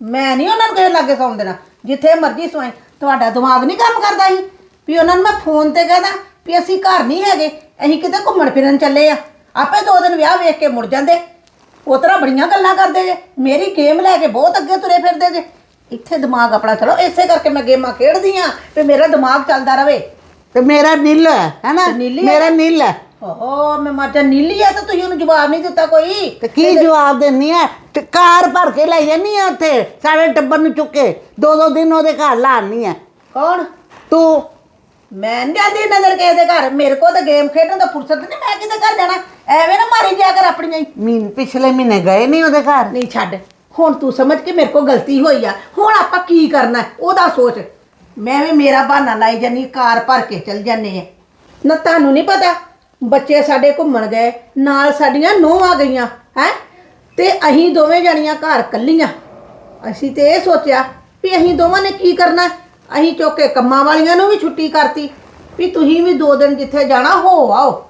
[SPEAKER 4] ਮੈਂ ਨਹੀਂ ਉਹਨਾਂ ਨੂੰ ਕਿਸੇ ਲਾਗੇ ਸੌਣ ਦੇਣਾ। ਜਿੱਥੇ ਮਰਜ਼ੀ ਸੋਏ। ਤੁਹਾਡਾ ਦਿਮਾਗ ਨਹੀਂ ਕੰਮ ਕਰਦਾ ਸੀ ਵੀ ਉਹਨਾਂ ਨੂੰ ਮੈਂ ਫੋਨ ਤੇ ਕਹਦਾ ਵੀ ਅਸੀਂ ਘਰ ਨਹੀਂ ਹੈਗੇ ਅਸੀਂ ਕਿਤੇ ਘੁੰਮਣ ਫਿਰਨ ਚੱਲੇ ਆ। ਆਪੇ ਦੋ ਦਿਨ ਵਿਆਹ ਵੇਖ ਕੇ ਮੁੜ ਜਾਂਦੇ। ਉਹ ਤਰ੍ਹਾਂ ਬੜੀਆਂ ਗੱਲਾਂ ਕਰਦੇ ਜੇ। ਮੇਰੀ ਗੇਮ ਲੈ ਕੇ ਬਹੁਤ ਅੱਗੇ ਤੁਰੇ ਫਿਰਦੇ ਜੇ। ਇੱਥੇ ਦਿਮਾਗ ਆਪਣਾ ਚਲੋ ਇਸੇ ਕਰਕੇ ਮੈਂ ਗੇਮਾਂ ਖੇਡਦੀ ਆ ਤੇ ਮੇਰਾ ਦਿਮਾਗ ਚੱਲਦਾ ਰਵੇ।
[SPEAKER 3] ਤੇ ਮੇਰਾ ਨੀਲ ਹੈ ਹੈਨਾ?
[SPEAKER 4] ਤੇ ਨੀਲੀ ਹੈ?
[SPEAKER 3] ਮੇਰਾ ਨੀਲ ਹੈ।
[SPEAKER 4] ਓਹੋ ਮੈਂ ਮਾਜਾ ਨੀਲੀ ਆ ਤਾਂ ਤੁਸੀਂ ਉਹਨੂੰ ਜਵਾਬ ਨਹੀਂ ਦਿੱਤਾ ਕੋਈ।
[SPEAKER 3] ਤੇ ਕੀ ਜਵਾਬ ਦਿੰਨੀ ਆ? ਤੇ ਕਾਰ ਭਰ ਕੇ ਲੈ ਜਾਨੀ ਆ ਉੱਥੇ ਸਾਰੇ ਟੱਬਰ ਨੂੰ ਚੁੱਕ ਕੇ। ਦੋ ਦੋ ਦਿਨ ਉਹਦੇ ਘਰ ਲਾਣੀ ਆ।
[SPEAKER 4] ਕੌਣ?
[SPEAKER 3] ਤੂੰ।
[SPEAKER 4] ਮੈਂ ਨੀ ਜਾਂਦੀ ਨਜ਼ਰ ਕਿਸੇ ਦੇ ਘਰ। ਮੇਰੇ ਕੋਲ ਤਾਂ ਗੇਮ ਖੇਡਣ ਦਾ ਫੁਰਸਤ ਨਹੀਂ ਮੈਂ ਕਿਤੇ ਘਰ ਜਾਣਾ? ਐਵੇਂ ਨਾ ਮਾਰੀ ਜਾ ਕਰ ਆਪਣੀਆਂ ਹੀ।
[SPEAKER 3] ਮੀਨ ਪਿਛਲੇ ਮਹੀਨੇ ਗਏ ਨਹੀਂ ਉਹਦੇ ਘਰ।
[SPEAKER 4] ਨਹੀਂ ਛੱਡ। ਹੁਣ ਤੂੰ ਸਮਝ ਕੇ ਮੇਰੇ ਕੋਲ ਗਲਤੀ ਹੋਈ ਆ। ਹੁਣ ਆਪਾਂ ਕੀ ਕਰਨਾ? ਹੈ, ਉਹਦਾ ਸੋਚ। ਮੈਂ ਵੀ ਮੇਰਾ ਬਹਾਨਾ ਲਾਈ ਜਾਨੀ ਕਾਰ ਭਰ ਕੇ ਚਲ ਜਾਂਦੇ ਆ। ਨਾ ਤੁਹਾਨੂੰ ਨਹੀਂ ਪਤਾ ਬੱਚੇ ਸਾਡੇ ਘੁੰਮਣ ਗਏ ਨਾਲ ਸਾਡੀਆਂ ਨੋਹ ਗਈਆਂ ਹੈ? ਤੇ ਅਸੀਂ ਦੋਵੇਂ ਜਣੀਆਂ ਘਰ ਕੱਲੀਆਂ ਅਸੀਂ ਤੇ ਇਹ ਸੋਚਿਆ ਵੀ ਅਸੀਂ ਦੋਵਾਂ ਨੇ ਕੀ ਕਰਨਾ? ਹੈ? ਅਸੀਂ ਚੁੱਕ ਕੇ ਕੰਮਾਂ ਵਾਲੀਆਂ ਨੂੰ ਵੀ ਛੁੱਟੀ ਕਰਤੀ ਵੀ ਤੁਸੀਂ ਵੀ ਦੋ ਦਿਨ ਜਿੱਥੇ ਜਾਣਾ ਹੋ ਆਓ।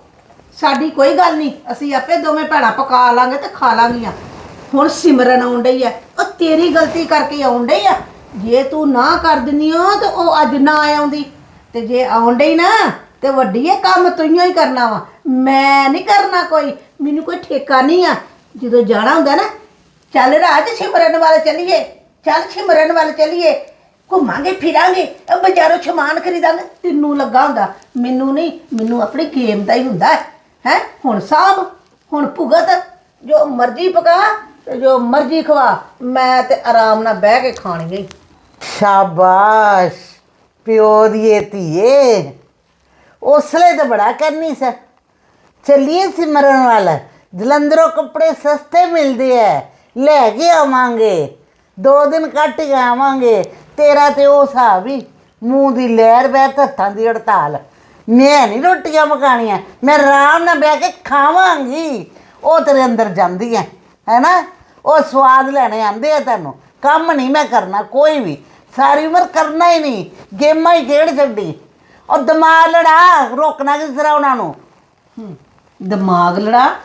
[SPEAKER 4] ਸਾਡੀ ਕੋਈ ਗੱਲ ਨਹੀਂ ਅਸੀਂ ਆਪੇ ਦੋਵੇਂ ਭੈਣਾਂ ਪਕਾ ਲਾਂਗੇ ਤੇ ਖਾ ਲਾਂਗੀਆਂ। ਹੁਣ ਸਿਮਰਨ ਆਉਣ ਡਈ ਆ ਉਹ ਤੇਰੀ ਗਲਤੀ ਕਰਕੇ ਆਉਣ ਡਈ ਆ ਜੇ ਤੂੰ ਨਾ ਕਰ ਦਿੰਦੀ ਹੋ ਤਾਂ ਉਹ ਅੱਜ ਨਾ ਆਉਂਦੀ। ਤੇ ਜੇ ਆਉਣ ਡਈ ਨਾ, ਤੇ ਵੱਡੀ ਇਹ ਕੰਮ ਤੂੰ ਹੀ ਕਰਨਾ ਵਾ। ਮੈਂ ਨਹੀਂ ਕਰਨਾ ਕੋਈ। ਮੈਨੂੰ ਕੋਈ ਠੇਕਾ ਨਹੀਂ ਆ। ਜਦੋਂ ਜਾਣਾ ਹੁੰਦਾ ਨਾ, ਚੱਲ ਰਾਜ ਸਿਮਰਨ ਵੱਲ ਚੱਲੀਏ। ਚੱਲ ਸਿਮਰਨ ਵੱਲ ਚੱਲੀਏ। ਘੁੰਮਾਂਗੇ, ਫਿਰਾਂਗੇ। ਉਹ ਬਾਜ਼ਾਰੋਂ ਸਮਾਨ ਖਰੀਦਾਂਗੇ ਤੈਨੂੰ ਲੱਗਾ ਹੁੰਦਾ। ਮੈਨੂੰ ਨਹੀਂ। ਮੈਨੂੰ ਆਪਣੀ ਗੇਮ ਦਾ ਹੀ ਹੁੰਦਾ। ਹੈ? ਹੈਂ? ਹੁਣ ਸਾਹਬ ਹੁਣ ਭੁਗਤ। ਜੋ ਮਰਜ਼ੀ ਪਕਾ। ਤੇ ਜੋ ਮਰਜ਼ੀ ਖਵਾ, ਮੈਂ ਤੇ ਆਰਾਮ ਨਾਲ ਬਹਿ ਕੇ ਖਾਣੀ ਹੈ
[SPEAKER 3] ਸ਼ਾਬਾਸ਼, ਪਿਓ ਦੀਏ ਧੀਏ। ਉਸਲੇ ਤਾਂ ਬੜਾ ਕਰਨੀ ਸਰ ਚੱਲੀਏ ਸਿਮਰਨ ਵਾਲਾ। ਜਲੰਧਰੋਂ ਕੱਪੜੇ ਸਸਤੇ ਮਿਲਦੇ ਐ। ਲੈ ਕੇ ਆਵਾਂਗੇ। ਦੋ ਦਿਨ ਕੱਟ ਕੇ ਆਵਾਂਗੇ। ਤੇਰਾ ਤੇ ਉਹ ਹਿਸਾਬ ਹੀ। ਮੂੰਹ ਦੀ ਲਹਿਰ ਬਹਿ ਹੱਥਾਂ ਦੀ ਹੜਤਾਲ। ਮੈਂ ਨਹੀਂ ਰੋਟੀਆਂ ਪਕਾਣੀਆਂ। ਮੈਂ ਆਰਾਮ ਨਾਲ ਬਹਿ ਕੇ ਖਾਵਾਂਗੀ। ਉਹ ਤੇਰੇ ਅੰਦਰ ਜਾਂਦੀ ਹੈ ਹੈਨਾ? ਉਹ ਸਵਾਦ ਲੈਣੇ ਆਂਦੇ ਆ ਤੈਨੂੰ। ਕੰਮ ਨਹੀਂ ਮੈਂ ਕਰਨਾ, ਕੋਈ ਵੀ। ਸਾਰੀ ਉਮਰ ਕਰਨਾ ਹੀ ਨਹੀਂ। ਗੇਮਾਂ ਹੀ ਖੇਡ ਛੱਡੀ। ਉਹ ਦਿਮਾਗ ਲੜਾ, ਰੋਕਣਾ ਕਿਸ ਤਰ੍ਹਾਂ ਉਹਨਾਂ ਨੂੰ?
[SPEAKER 4] ਦਿਮਾਗ ਲੜਾ।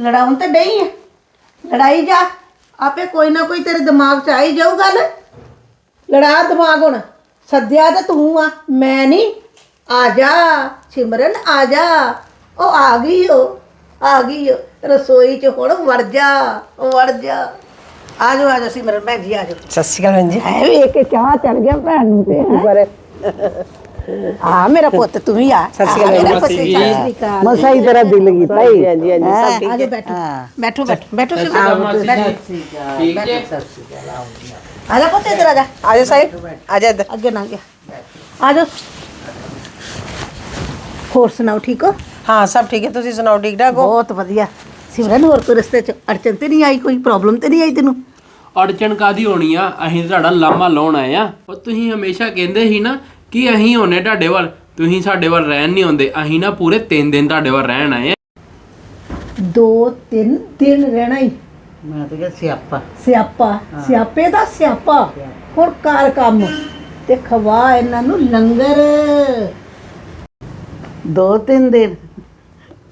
[SPEAKER 4] ਲੜਾਉਣ ਤਾਂ ਡਈ ਹੈ ਲੜਾਈ ਜਾ। ਆਪੇ ਕੋਈ ਨਾ ਕੋਈ ਤੇਰੇ ਦਿਮਾਗ 'ਚ ਆਈ ਜਾਊ ਗੱਲ ਲੜਾ ਦਿਮਾਗ ਹੁਣ। ਸੱਦਿਆ ਤਾਂ ਤੂੰ ਆ। ਮੈਂ ਨਹੀਂ। ਆ ਜਾ। ਸਿਮਰਨ, ਆ ਜਾ। ਉਹ ਆ ਗਈ ਉਹ ਆ ਗਈ ਉਹ ਰਸੋਈ 'ਚ ਹੁਣ ਵੜ ਜਾ ਵੜ ਜਾ। ਆ ਜਾ ਆ ਜਾ ਸਿਮਰਨ ਭੈਣ ਜੀ ਆ ਜਾ
[SPEAKER 2] ਸਤਿ ਸ਼੍ਰੀ ਅਕਾਲ ਭੈਣ ਜੀ।
[SPEAKER 4] ਐ ਵੇਖ ਕੇ ਚਾਹ ਚੜ ਗਿਆ ਭੈਣ ਨੂੰ ਤੇ ਪਰ ਆ ਮੇਰਾ ਪੁੱਤ ਤੂੰ ਵੀ ਆ।
[SPEAKER 2] ਸਤਿ ਸ਼੍ਰੀ ਅਕਾਲ
[SPEAKER 4] ਮੇਰਾ ਪੁੱਤ ਸਤਿ ਸ਼੍ਰੀ ਅਕਾਲ।
[SPEAKER 3] ਮਸਾ ਹੀ ਤੇਰਾ ਦਿਲ ਕੀਤਾ। ਹੀ
[SPEAKER 2] ਹਾਂਜੀ ਹਾਂਜੀ ਸਭ ਠੀਕ
[SPEAKER 4] ਆ ਜਾ ਬੈਠੋ। ਬੈਠੋ ਬੈਠੋ ਬੈਠੋ ਸਿਮਰਨ
[SPEAKER 1] ਠੀਕ ਜੇ
[SPEAKER 4] ਆ ਜਾ ਪੁੱਤ ਇੱਧਰ ਆ ਜਾ।
[SPEAKER 2] ਆ ਜਾ ਸਾਹਿਬ। ਆ ਜਾ ਇੱਧਰ।
[SPEAKER 4] ਅੱਗੇ ਨਾ ਗਿਆ ਆ ਜਾ ਹੋਰ ਸੁਣਾਓ ਠੀਕ ਹੋ?
[SPEAKER 2] ਹਾਂ ਸਭ ਠੀਕ ਹੈ ਤੁਸੀਂ ਸੁਣਾਓ ਠੀਕ ਠਾਕ ਹੋ?
[SPEAKER 4] ਬਹੁਤ ਵਧੀਆ। ਸਿਮਰਨ ਹੋਰ ਕੋਈ ਰਸਤੇ ਚ ਅੜਚਨ ਤੇ ਨਹੀਂ ਆਈ ਕੋਈ ਪ੍ਰੋਬਲਮ ਤੇ ਨਹੀਂ ਆਈ ਤੈਨੂੰ?
[SPEAKER 1] ਅੜਚਣ ਕਾਦੀ ਹੋਣੀ ਆ? ਅਸੀਂ ਤੁਹਾਡਾ ਲਾਮਾ ਲਾਉਣ ਆਏ ਆ। ਉਹ ਤੁਸੀਂ ਹਮੇਸ਼ਾ ਕਹਿੰਦੇ ਸੀ ਨਾ ਕਿ ਅਸੀਂ ਹੋਨੇ ਤੁਹਾਡੇ ਵੱਲ। ਤੁਸੀਂ ਸਾਡੇ ਵੱਲ ਰਹਿਣ ਨਹੀਂ ਆਉਂਦੇ। ਅਸੀਂ ਨਾ ਪੂਰੇ 3 ਦਿਨ ਤੁਹਾਡੇ ਵੱਲ ਰਹਿਣ ਆਏ ਆ।
[SPEAKER 4] ਦੋ ਤਿੰਨ ਦਿਨ ਰਹਿਣਾ ਹੀ।
[SPEAKER 3] ਮੈਂ ਤਾਂ ਕਿਹਾ ਸਿਆਪਾ।
[SPEAKER 4] ਸਿਆਪਾ। ਸਿਆਪੇ ਦਾ ਸਿਆਪਾ। ਹੁਣ ਕਾਰ ਕੰਮ। ਤੇ ਖਵਾ ਇਹਨਾਂ ਨੂੰ ਲੰਗਰ।
[SPEAKER 3] ਦੋ ਤਿੰਨ ਦਿਨ।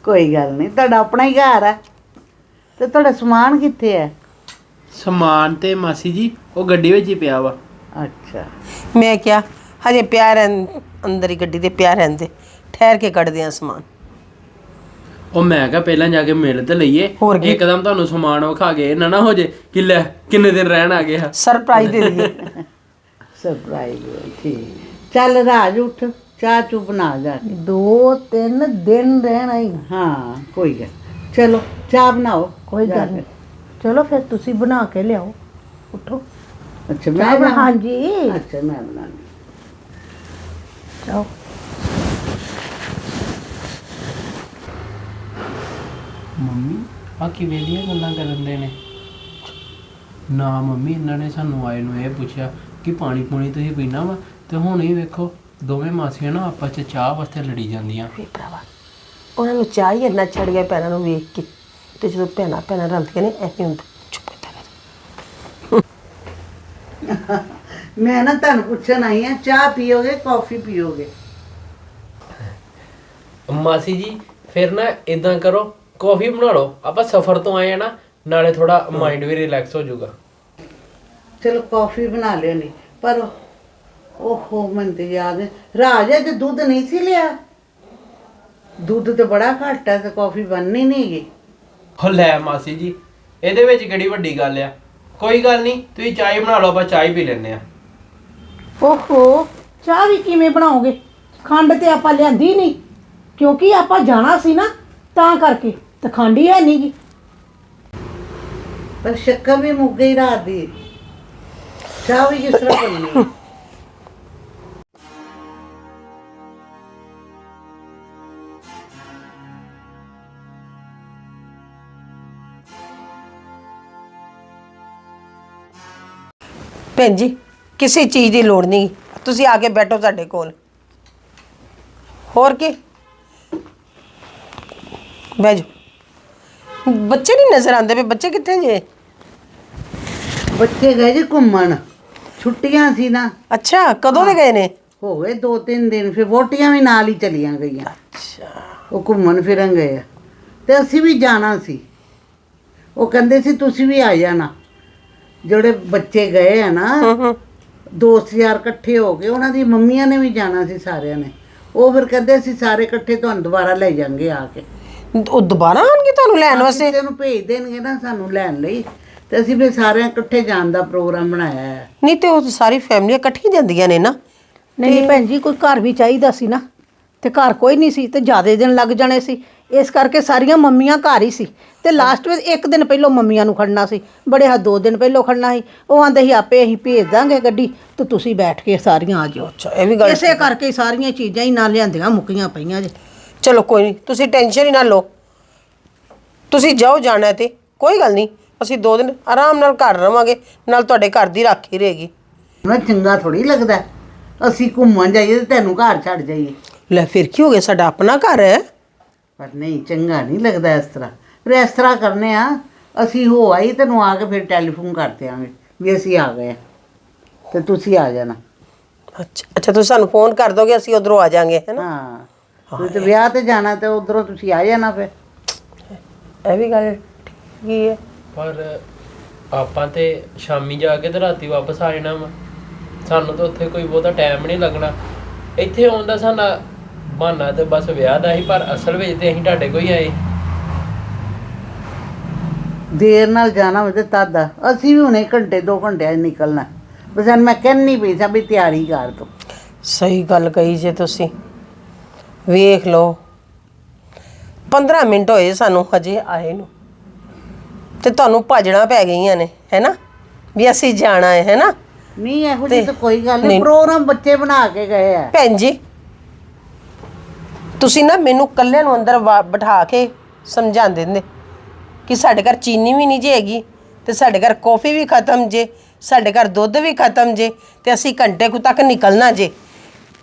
[SPEAKER 3] ਕੋਈ ਗੱਲ ਨਹੀਂ ਤੁਹਾਡਾ ਆਪਣਾ ਹੀ ਘਰ ਹੈ ਤੇ ਤੁਹਾਡਾ ਸਮਾਨ ਕਿੱਥੇ ਹੈ
[SPEAKER 1] ਸਮਾਨ ਤੇ ਮਾਸੀ ਜੀ ਉਹ ਗੱਡੀ ਵਿੱਚ ਹੀ ਪਿਆ ਵਾ।
[SPEAKER 3] ਅੱਛਾ।
[SPEAKER 2] ਮੈਂ ਕਿਹਾ ਹਜੇ ਪਿਆ ਰਹਿਣ ਅੰਦਰ ਹੀ ਗੱਡੀ ਦੇ ਪਿਆ ਰਹਿੰਦੇ ਠਹਿਰ ਕੇ ਕੱਢਦੇ ਆ ਸਮਾਨ।
[SPEAKER 1] ਉਹ ਮੈਂ ਕਿਹਾ ਪਹਿਲਾਂ ਜਾ ਕੇ ਮਿਲ ਤੇ ਲਈਏ
[SPEAKER 2] ਹੋਰ ਕੀ?
[SPEAKER 1] ਇੱਕਦਮ ਤੁਹਾਨੂੰ ਸਮਾਨ ਵਿਖਾ ਕੇ ਨਾ ਨਾ ਹੋ ਜੇ ਕਿ ਲੈ ਕਿੰਨੇ ਦਿਨ ਰਹਿਣ ਆ ਗਏ ਆ।
[SPEAKER 2] ਸਰਪ੍ਰਾਈਜ਼ ਦੇ ਦਈਏ।
[SPEAKER 3] ਸਰਪ੍ਰਾਈਜ਼ ਠੀਕ। ਚੱਲ ਰਾਜ ਉੱਠ। ਚਾਹ ਚੂ ਬਣਾ ਜਾ ਕੇ।
[SPEAKER 4] ਦੋ ਤਿੰਨ ਦਿਨ ਰਹਿਣਾ ਹੀ।
[SPEAKER 3] ਹਾਂ ਕੋਈ ਗੱਲ। ਚਲੋ ਚਾਹ ਬਣਾਓ।
[SPEAKER 4] ਕੋਈ
[SPEAKER 3] ਜਾ
[SPEAKER 4] ਗੱਲ
[SPEAKER 3] ਕੇ।
[SPEAKER 4] ਨਹੀਂ। ਚਲੋ ਫਿਰ ਤੁਸੀਂ ਬਣਾ ਕੇ ਲਿਆਓ। ਉਠੋ।
[SPEAKER 3] ਅੱਛਾ ਮੈਂ
[SPEAKER 4] ਚਾਹ ਬਣਾ ਹਾਂਜੀ।
[SPEAKER 3] ਅੱਛਾ ਮੈਂ ਬਣਾਉਂਦੀ
[SPEAKER 4] ਚਾਹ
[SPEAKER 1] ਮੰਮੀ ਆ ਕਿਵੇਂ ਦੀਆਂ ਗੱਲਾਂ ਕਰਨ ਦੇ ਨੇ। ਨਾ ਮੰਮੀ ਇਹਨਾਂ ਨੇ ਸਾਨੂੰ ਆਏ ਨੂੰ ਇਹ ਪੁੱਛਿਆ ਕਿ ਪਾਣੀ ਪੂਣੀ ਤੁਸੀਂ ਪੀਣਾ ਵਾ? ਤੇ ਹੁਣ ਹੀ ਵੇਖੋ। ਦੋਵੇਂ ਮਾਸੀਆਂ ਨਾ ਆਪਸ ਚ ਚਾਹ ਵਾਸਤੇ ਲੜੀ ਜਾਂਦੀਆਂ।
[SPEAKER 2] ਵੀ ਭਰਾਵਾ ਉਹਨਾਂ ਨੂੰ ਚਾਹ ਹੀ ਇੰਨਾ ਛੜ ਗਿਆ ਭੈਣਾਂ ਨੂੰ ਵੇਖ ਕੇ ਤੇ ਜਦੋਂ ਭੈਣਾਂ ਭੈਣਾਂ ਰਲਦੀਆਂ ਨੇ ਐਵੇਂ ਹੁੰਦਾ ਚੁੱਪ ਕਰ
[SPEAKER 3] ਮੈਂ ਨਾ ਤੁਹਾਨੂੰ ਪੁੱਛਣ ਆਈ ਆ ਚਾਹ ਪੀਓਗੇ ਕੌਫੀ ਪੀਓਗੇ?
[SPEAKER 1] ਮਾਸੀ ਜੀ ਫਿਰ ਨਾ ਇਦਾਂ ਕਰੋ ਕਾਫੀ ਬਣਾ ਲਓ। ਆਪਾਂ ਸਫ਼ਰ ਤੋਂ ਆਏ ਆ ਨਾ ਨਾਲੇ ਥੋੜਾ ਮਾਈਂਡ ਵੀ ਰਿਲੈਕਸ ਹੋ ਜਾਊਗਾ।
[SPEAKER 3] ਚਲੋ ਕੌਫੀ ਬਣਾ ਲਿਓ ਪਰ ਓਹੋ ਮੈਨੂੰ ਤੇ ਯਾਦ ਰਾਜ ਅੱਜ ਦੁੱਧ ਨਹੀਂ ਸੀ ਲਿਆ? ਦੁੱਧ ਤੇ ਬੜਾ ਘੱਟ ਹੈ ਤੇ ਕੌਫੀ ਬਣਨੀ ਨਹੀਂ ਗਈ
[SPEAKER 1] ਹੋ ਲੈ ਮਾਸੀ ਜੀ ਇਹਦੇ ਵਿੱਚ ਕਿਹੜੀ ਵੱਡੀ ਗੱਲ ਆ? ਕੋਈ ਗੱਲ ਨਹੀਂ ਤੁਸੀਂ ਚਾਹ ਹੀ ਬਣਾ ਲਓ ਆਪਾਂ ਚਾਹ ਹੀ ਪੀ ਲੈਂਦੇ ਆ।
[SPEAKER 4] ਓਹੋ ਚਾਹ ਵੀ ਕਿਵੇਂ ਬਣਾਓਗੇ? ਖੰਡ ਤੇ ਆਪਾਂ ਲਿਆਂਦੀ ਨਹੀਂ ਕਿਉਂਕਿ ਆਪਾਂ ਜਾਣਾ ਸੀ ਨਾ ਤਾਂ ਕਰਕੇ ਤੇ ਖੰਡ ਹੀ ਹੈ ਨਹੀਂਗੀ
[SPEAKER 3] ਪਰ ਸ਼ੱਕਰ ਵੀ ਮੁੱਕ ਗਈ ਰਾਤ ਦੀ। ਚਾਹ ਵੀ ਕਿਸ ਤਰ੍ਹਾਂ ਬਣਨੀ?
[SPEAKER 2] ਭੈਣ ਜੀ ਕਿਸੇ ਚੀਜ਼ ਦੀ ਲੋੜ ਨਹੀਂ। ਤੁਸੀਂ ਆ ਕੇ ਬੈਠੋ ਸਾਡੇ ਕੋਲ। ਹੋਰ ਕੀ? ਬਹਿ ਜਾਓ। ਬੱਚੇ ਨਹੀਂ ਨਜ਼ਰ ਆਉਂਦੇ ਪਏ। ਬੱਚੇ ਕਿੱਥੇ ਜੇ?
[SPEAKER 3] ਬੱਚੇ ਗਏ ਜੀ ਘੁੰਮਣ। ਛੁੱਟੀਆਂ ਸੀ ਨਾ।
[SPEAKER 2] ਅੱਛਾ ਕਦੋਂ ਦੇ ਗਏ ਨੇ?
[SPEAKER 3] ਹੋ ਗਏ ਦੋ ਤਿੰਨ ਦਿਨ ਫਿਰ ਵੋਟੀਆਂ ਵੀ ਨਾਲ ਹੀ ਚਲੀਆਂ ਗਈਆਂ।
[SPEAKER 2] ਅੱਛਾ।
[SPEAKER 3] ਉਹ ਘੁੰਮਣ ਫਿਰਨ ਗਏ। ਆ ਤੇ ਅਸੀਂ ਵੀ ਜਾਣਾ ਸੀ। ਉਹ ਕਹਿੰਦੇ ਸੀ ਤੁਸੀਂ ਵੀ ਆ ਜਾਣਾ। ਜਿਹੜੇ ਬੱਚੇ ਗਏ ਆ ਨਾ ਦੋਸਤ ਯਾਰ ਇਕੱਠੇ ਹੋ ਕੇ ਉਹਨਾਂ ਦੀ ਮੰਮੀਆਂ ਨੇ ਵੀ ਜਾਣਾ ਸੀ ਸਾਰਿਆਂ ਨੇ। ਉਹ ਫਿਰ ਕਹਿੰਦੇ ਅਸੀਂ ਸਾਰੇ ਇਕੱਠੇ ਤੁਹਾਨੂੰ ਦੁਬਾਰਾ ਲੈ ਜਾਾਂਗੇ ਆ ਕੇ।
[SPEAKER 2] ਉਹ ਦੁਬਾਰਾ ਆਣਗੇ ਤੁਹਾਨੂੰ ਲੈਣ ਵਾਸਤੇ?
[SPEAKER 3] ਕਿਸੇ ਨੂੰ ਭੇਜ ਦੇਣਗੇ ਨਾ ਸਾਨੂੰ ਲੈਣ ਲਈ। ਤੇ ਅਸੀਂ ਫਿਰ ਸਾਰਿਆਂ ਇਕੱਠੇ ਜਾਣ ਦਾ ਪ੍ਰੋਗਰਾਮ ਬਣਾਇਆ ਹੈ।
[SPEAKER 2] ਨਹੀਂ ਤੇ ਉਹ ਸਾਰੀ ਫੈਮਲੀਆਂ ਇਕੱਠੀਆਂ ਜਾਂਦੀਆਂ ਨੇ ਨਾ।
[SPEAKER 4] ਨਹੀਂ ਨਹੀਂ ਭੈਣ ਜੀ ਕੋਈ ਘਰ ਵੀ ਚਾਹੀਦਾ ਸੀ ਨਾ। ਤੇ ਘਰ ਕੋਈ ਨਹੀਂ ਸੀ ਤੇ ਜ਼ਿਆਦੇ ਦਿਨ ਲੱਗ ਜਾਣੇ ਸੀ। ਇਸ ਕਰਕੇ ਸਾਰੀਆਂ ਮੰਮੀਆਂ ਘਰ ਹੀ ਸੀ। ਤੇ ਲਾਸਟ ਵਿੱਚ ਇੱਕ ਦਿਨ ਪਹਿਲਾਂ ਮੰਮੀਆਂ ਨੂੰ ਖੜਨਾ ਸੀ। ਬੜੇ ਹਾ ਦੋ ਦਿਨ ਪਹਿਲਾਂ ਖੜਨਾ ਸੀ। ਉਹ ਆਂਦੇ ਸੀ ਆਪੇ ਅਸੀਂ ਭੇਜ ਦਾਂਗੇ ਗੱਡੀ ਤੇ ਤੁਸੀਂ ਬੈਠ ਕੇ ਸਾਰੀਆਂ ਆ ਜਾਓ।
[SPEAKER 2] ਅੱਛਾ ਇਹ ਵੀ ਗੱਲ
[SPEAKER 4] ਇਸੇ ਕਰਕੇ ਹੀ ਸਾਰੀਆਂ ਚੀਜ਼ਾਂ ਹੀ ਨਾਲ ਲਿਆਂਦੀਆਂ ਮੁੱਕੀਆਂ ਪਈਆਂ ਜੇ।
[SPEAKER 2] ਚਲੋ ਕੋਈ ਨਹੀਂ ਤੁਸੀਂ ਟੈਨਸ਼ਨ ਹੀ ਨਾ ਲਓ। ਤੁਸੀਂ ਜਾਓ ਜਾਣਾ ਹੈ ਤੇ ਕੋਈ ਗੱਲ ਨਹੀਂ ਅਸੀਂ ਦੋ ਦਿਨ ਆਰਾਮ ਨਾਲ ਘਰ ਰਵਾਂਗੇ ਨਾਲ ਤੁਹਾਡੇ ਘਰ ਦੀ ਰਾਖੀ ਰਹੇਗੀ।
[SPEAKER 3] ਨਾ ਚੰਗਾ ਥੋੜੀ ਲੱਗਦਾ। ਅਸੀਂ ਘੁੰਮਣ ਜਾਈਏ ਤੇ ਤੈਨੂੰ ਘਰ ਛੱਡ ਜਾਈਏ।
[SPEAKER 2] ਲੈ ਫਿਰ ਕੀ ਹੋ ਗਿਆ? ਸਾਡਾ ਆਪਣਾ ਘਰ ਹੈ।
[SPEAKER 3] ਪਰ ਨਹੀਂ ਚੰਗਾ ਨਹੀਂ ਲੱਗਦਾ ਇਸ ਤਰ੍ਹਾਂ। ਫਿਰ ਇਸ ਤਰ੍ਹਾਂ ਕਰਨੇ ਆ ਅਸੀਂ ਹੋ ਆਈ ਤੈਨੂੰ ਆ ਕੇ ਫਿਰ ਟੈਲੀਫੋਨ ਕਰ ਦਿਆਂਗੇ ਵੀ ਅਸੀਂ ਆ ਗਏ ਆ। ਤੇ ਤੁਸੀਂ ਆ ਜਾਣਾ।
[SPEAKER 2] ਅੱਛਾ ਅੱਛਾ ਤੁਸੀਂ ਸਾਨੂੰ ਫੋਨ ਕਰ ਦੋਗੇ ਅਸੀਂ ਉਧਰੋਂ ਆ ਜਾਾਂਗੇ ਹੈਨਾ
[SPEAKER 3] ਹਾਂ। ਤੁਸੀਂ ਤੇ ਵਿਆਹ ਤੇ ਜਾਣਾ ਤੇ ਉਧਰੋਂ ਤੁਸੀਂ ਆ ਜਾਣਾ ਫਿਰ।
[SPEAKER 2] ਇਹ ਵੀ ਗੱਲ ਠੀਕ ਹੀ ਹੈ।
[SPEAKER 1] ਪਰ ਆਪਾਂ ਤੇ ਸ਼ਾਮੀ ਜਾ ਕੇ ਤੇ ਰਾਤੀ ਵਾਪਸ ਆ ਜਾਣਾ ਵਾ। ਸਾਨੂੰ ਤਾਂ ਉੱਥੇ ਕੋਈ ਬਹੁਤਾ ਟਾਈਮ ਨਹੀਂ ਲੱਗਣਾ। ਇੱਥੇ ਆਉਣ ਦਾ ਸਾਡਾ ਬਹਾਨਾ ਤੇ ਬਸ ਵਿਆਹ ਦਾ ਹੀ ਪਰ ਅਸਲ ਵਿੱਚ ਤੇ ਅਸੀਂ ਤੁਹਾਡੇ ਹੀ ਆਏ।
[SPEAKER 3] ਦੇਰ ਨਾਲ ਜਾਣਾ ਹੋਵੇ ਤੇ ਤਦ ਆ। ਅਸੀਂ ਵੀ ਹੁਣੇ ਘੰਟੇ ਦੋ ਘੰਟਿਆਂ 'ਚ ਨਿਕਲਣਾ। ਬਸ ਹੁਣ ਮੈਂ ਕਹਿੰਨੀ ਪਈ ਸਾਂ ਵੀ ਤਿਆਰੀ ਕਰ ਤੂੰ।
[SPEAKER 2] ਸਹੀ ਗੱਲ ਕਹੀ ਜੇ ਤੁਸੀਂ। ਵੇਖ ਲਓ। 15 ਮਿੰਟ ਹੋਏ ਸਾਨੂੰ ਹਜੇ ਆਏ ਨੂੰ। ਤੇ ਤੁਹਾਨੂੰ ਭਾਜਣਾ ਪੈ ਗਈਆਂ ਨੇ ਹੈਨਾ? ਵੀ ਅਸੀਂ ਜਾਣਾ ਹੈ ਹੈਨਾ?
[SPEAKER 3] ਨਹੀਂ ਇਹੋ ਜਿਹੀ
[SPEAKER 2] ਤੇ-
[SPEAKER 3] ਤਾਂ ਕੋਈ ਗੱਲ ਨਹੀਂ।
[SPEAKER 2] ਨਹੀਂ।
[SPEAKER 3] ਪ੍ਰੋਗਰਾਮ ਬੱਚੇ ਬਣਾ ਕੇ ਗਏ ਆ।
[SPEAKER 2] ਭੈਣ ਜੀ ਤੁਸੀਂ ਨਾ ਮੈਨੂੰ ਕੱਲਿਆਂ ਨੂੰ ਅੰਦਰ ਵਾ- ਬਿਠਾ ਕੇ ਸਮਝਾਉਂਦੇ ਦਿੰਦੇ ਕਿ ਸਾਡੇ ਘਰ ਚੀਨੀ ਵੀ ਨਹੀਂ ਜੇ ਹੈਗੀ ਤੇ ਸਾਡੇ ਘਰ ਕੌਫੀ ਵੀ ਖਤਮ ਜੇ, ਸਾਡੇ ਘਰ ਦੁੱਧ ਵੀ ਖਤਮ ਜੇ ਤੇ ਅਸੀਂ ਘੰਟੇ ਕੁ ਤੱਕ ਨਿਕਲਣਾ ਜੇ।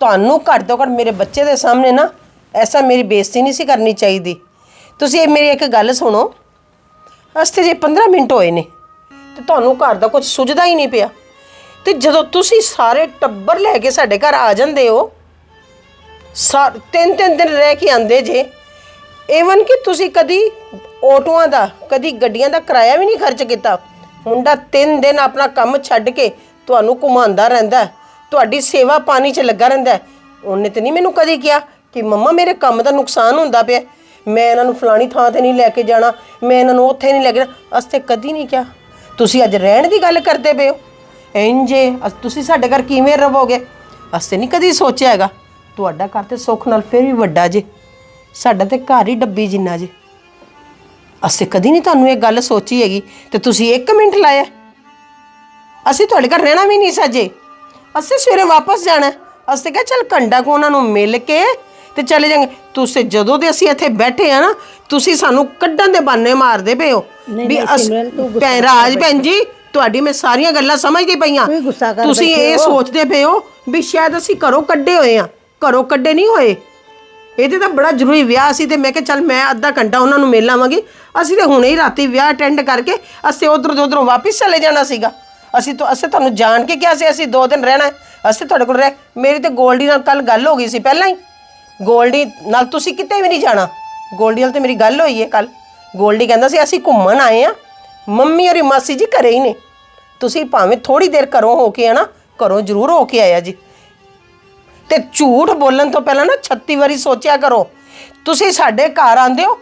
[SPEAKER 2] ਤੁਹਾਨੂੰ ਘੱਟ ਤੋਂ ਘੱਟ ਮੇਰੇ ਬੱਚੇ ਦੇ ਸਾਹਮਣੇ ਨਾ ਐਸਾ ਮੇਰੀ ਬੇਇੱਜ਼ਤੀ ਨਹੀਂ ਸੀ ਕਰਨੀ ਚਾਹੀਦੀ। ਤੁਸੀਂ ਇਹ ਮੇਰੀ ਇੱਕ ਗੱਲ ਸੁਣੋ। ਅਸਤੇ ਜੇ 15 ਮਿੰਟ ਹੋਏ ਨੇ ਤੇ ਤੁਹਾਨੂੰ ਘਰ ਦਾ ਕੁਝ ਸੁਝਦਾ ਹੀ ਨਹੀਂ ਪਿਆ। ਤੇ ਜਦੋਂ ਤੁਸੀਂ ਸਾਰੇ ਟੱਬਰ ਲੈ ਕੇ ਸਾਡੇ ਘਰ ਆ ਜਾਂਦੇ ਹੋ ਸਾ ਤਿੰਨ ਤਿੰਨ ਦਿਨ ਰਹਿ ਕੇ ਆਂਦੇ ਜੇ। ਈਵਨ ਕਿ ਤੁਸੀਂ ਕਦੀ ਆਟੋਆਂ ਦਾ ਕਦੀ ਗੱਡੀਆਂ ਦਾ ਕਿਰਾਇਆ ਵੀ ਨਹੀਂ ਖਰਚ ਕੀਤਾ। ਮੁੰਡਾ ਤਿੰਨ ਦਿਨ ਆਪਣਾ ਕੰਮ ਛੱਡ ਕੇ ਤੁਹਾਨੂੰ ਘੁਮਾਉਂਦਾ ਰਹਿੰਦਾ ਹੈ, ਤੁਹਾਡੀ ਸੇਵਾ ਪਾਣੀ 'ਚ ਲੱਗਾ ਰਹਿੰਦਾ। ਹੈ। ਉਹਨੇ ਤੇ ਨਹੀਂ ਮੈਨੂੰ ਕਦੀ ਕਿਹਾ ਕਿ ਮੰਮਾ ਮੇਰੇ ਕੰਮ ਦਾ ਨੁਕਸਾਨ ਹੁੰਦਾ ਪਿਆ। ਮੈਂ ਇਹਨਾਂ ਨੂੰ ਫਲਾਣੀ ਥਾਂ ਤੇ ਨਹੀਂ ਲੈ ਕੇ ਜਾਣਾ ਮੈਂ ਇਹਨਾਂ ਨੂੰ ਉੱਥੇ ਨਹੀਂ ਲੈ ਕੇ ਜਾਣਾ। ਅਸਤੇ ਕਦੀ ਨਹੀਂ ਕਿਹਾ। ਤੁਸੀਂ ਅੱਜ ਰਹਿਣ ਦੀ ਗੱਲ ਕਰਦੇ ਪਏ ਹੋ। ਇੰਜੇ ਅਸ ਤੁਸੀਂ ਸਾਡੇ ਘਰ ਕਿਵੇਂ ਰਵੋਗੇ? ਅਸੀਂ ਅਸਤੇ ਨਹੀਂ ਕਦੀ ਸੋਚਿਆ ਹੈਗਾ। ਤੁਹਾਡਾ ਘਰ ਤੇ ਸੁੱਖ ਨਾਲ ਫਿਰ ਵੀ ਵੱਡਾ ਜੇ। ਸਾਡਾ ਤੇ ਘਰ ਹੀ ਡੱਬੀ ਜਿੰਨਾ ਜੇ। ਅਸੀਂ ਕਦੀ ਨਹੀਂ ਤੁਹਾਨੂੰ ਇਹ ਗੱਲ ਸੋਚੀ ਹੈਗੀ ਤੇ ਤੁਸੀਂ 1 ਮਿੰਟ ਲਾਇਆ। ਅਸੀਂ ਤੁਹਾਡੇ ਘਰ ਰਹਿਣਾ ਵੀ ਨਹੀਂ ਸਾਜੇ। ਅਸੀਂ ਸਵੇਰੇ ਵਾਪਸ ਜਾਣਾ। ਅਸੀਂ ਕਿਹਾ ਚੱਲ ਘੰਟਾ ਕੋ ਉਹਨਾਂ ਨੂੰ ਮਿਲ ਕੇ ਤੇ ਚਲੇ ਜਾਵਾਂਗੇ ਤੁਸੀਂ ਜਦੋਂ ਦੇ ਅਸੀਂ ਇੱਥੇ ਬੈਠੇ ਆ ਨਾ ਤੁਸੀਂ ਸਾਨੂੰ ਕੱਢਣ ਦੇ ਬਾਨੇ ਮਾਰਦੇ ਪਏ ਹੋ। ਵੀ ਭੈਣ ਰਾਜ ਭੈਣ ਜੀ ਤੁਹਾਡੀ ਮੈਂ ਸਾਰੀਆਂ ਗੱਲਾਂ ਸਮਝਦੀ ਪਈਆਂ ਤੁਸੀਂ ਇਹ ਸੋਚਦੇ ਪਏ ਹੋ ਵੀ ਸ਼ਾਇਦ ਅਸੀਂ ਘਰੋਂ ਕੱਢੇ ਹੋਏ ਆ ਘਰੋਂ ਕੱਢੇ ਨਹੀਂ ਹੋਏ। ਇਹਦੇ ਤਾਂ ਬੜਾ ਜ਼ਰੂਰੀ ਵਿਆਹ ਸੀ ਤੇ ਮੈਂ ਕਿਹਾ ਚੱਲ ਮੈਂ ਅੱਧਾ ਘੰਟਾ ਉਹਨਾਂ ਨੂੰ ਮਿਲ ਆਵਾਂਗੀ। ਅਸੀਂ ਤੇ ਹੁਣੇ ਹੀ ਰਾਤੀ ਵਿਆਹ ਅਟੈਂਡ ਕਰਕੇ ਅਸੀਂ ਉਧਰ ਤੋਂ ਉਧਰੋਂ ਵਾਪਸ ਚਲੇ ਜਾਣਾ ਸੀਗਾ। ਅਸੀਂ ਤਾਂ ਅਸੀਂ ਤੁਹਾਨੂੰ ਜਾਣ ਕੇ ਕਿਹਾ ਸੀ, ਅਸੀਂ ਦੋ ਦਿਨ ਰਹਿਣਾ ਹੈ। ਅਸੀਂ ਤੁਹਾਡੇ ਕੋਲ ਰਹਿ ਮੇਰੀ ਤੇ ਗੋਲਡੀ ਨਾਲ ਕੱਲ ਗੱਲ ਹੋ ਗਈ ਸੀ ਪਹਿਲਾਂ ਹੀ। ਗੋਲਡੀ ਨਾਲ ਤੁਸੀਂ ਕਿਤੇ ਵੀ ਨਹੀਂ ਜਾਣਾ। ਗੋਲਡੀ ਨਾਲ ਤੇ ਮੇਰੀ ਗੱਲ ਹੋਈ ਹੈ ਕੱਲ ਗੋਲਡੀ ਕਹਿੰਦਾ ਸੀ, ਅਸੀਂ ਘੁੰਮਣ ਆਏ ਆ ਮੰਮੀ ਔਰ ਮਾਸੀ ਜੀ ਘਰੇ ਹੀ ਨੇ। ਤੁਸੀਂ ਭਾਵੇਂ ਥੋੜੀ ਦੇਰ ਘਰੋਂ ਹੋ ਕੇ ਆਣਾ ਘਰੋਂ ਜ਼ਰੂਰ ਹੋ ਕੇ ਆਇਆ ਜੀ। ਤੇ ਝੂਠ ਬੋਲਣ ਤੋਂ ਪਹਿਲਾਂ ਨਾ 36 ਵਾਰੀ ਸੋਚਿਆ ਕਰੋ। ਤੁਸੀਂ ਸਾਡੇ ਘਰ ਆਂਦੇ ਹੋ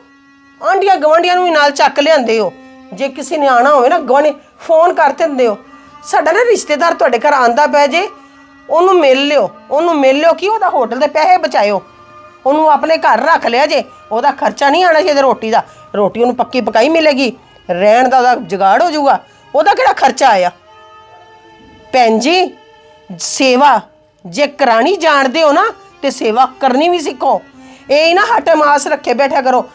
[SPEAKER 2] ਆਂਡੀਆਂ ਗਵਾਂਡੀਆਂ ਨੂੰ ਵੀ ਨਾਲ ਚੱਕ ਲਿਆਂਦੇ ਹੋ। ਜੇ ਕਿਸੇ ਨੇ ਆਣਾ ਹੋਵੇ ਨਾ ਗਵਾਂਢੀ ਫੋਨ ਕਰ ਦਿੰਦੇ ਹੋ। ਸਾਡਾ ਨਾ ਰਿਸ਼ਤੇਦਾਰ ਤੁਹਾਡੇ ਘਰ ਆਂਦਾ ਪੈ ਜੇ, ਉਹਨੂੰ ਮਿਲ ਲਿਓ, ਉਹਨੂੰ ਮਿਲ ਲਿਓ ਕਿ ਉਹਦਾ ਹੋਟਲ ਦੇ ਪੈਸੇ ਬਚਾਇਓ। ਉਹਨੂੰ ਆਪਣੇ ਘਰ ਰੱਖ ਲਿਆ ਜੇ, ਉਹਦਾ ਖਰਚਾ ਨਹੀਂ ਆਣਾ ਚਾਹੀਦਾ ਰੋਟੀ ਦਾ। ਰੋਟੀ ਉਹਨੂੰ ਪੱਕੀ ਪਕਾਈ ਮਿਲੇਗੀ, ਰਹਿਣ ਦਾ ਉਹਦਾ ਜੁਗਾੜ ਹੋ ਜਾਊਗਾ। ਉਹਦਾ ਕਿਹੜਾ ਖਰਚਾ ਆਇਆ? ਭੈਣ ਜੀ, ਸੇਵਾ। ਜੇ ਕਰਾਣੀ ਜਾਣਦੇ ਹੋ ਨਾ, ਤੇ ਸੇਵਾ ਕਰਨੀ ਵੀ ਸਿੱਖੋ। ਇਹ ਨਾ ਹਟ ਮਾਸ ਰੱਖੇ ਬੈਠਾ ਕਰੋ।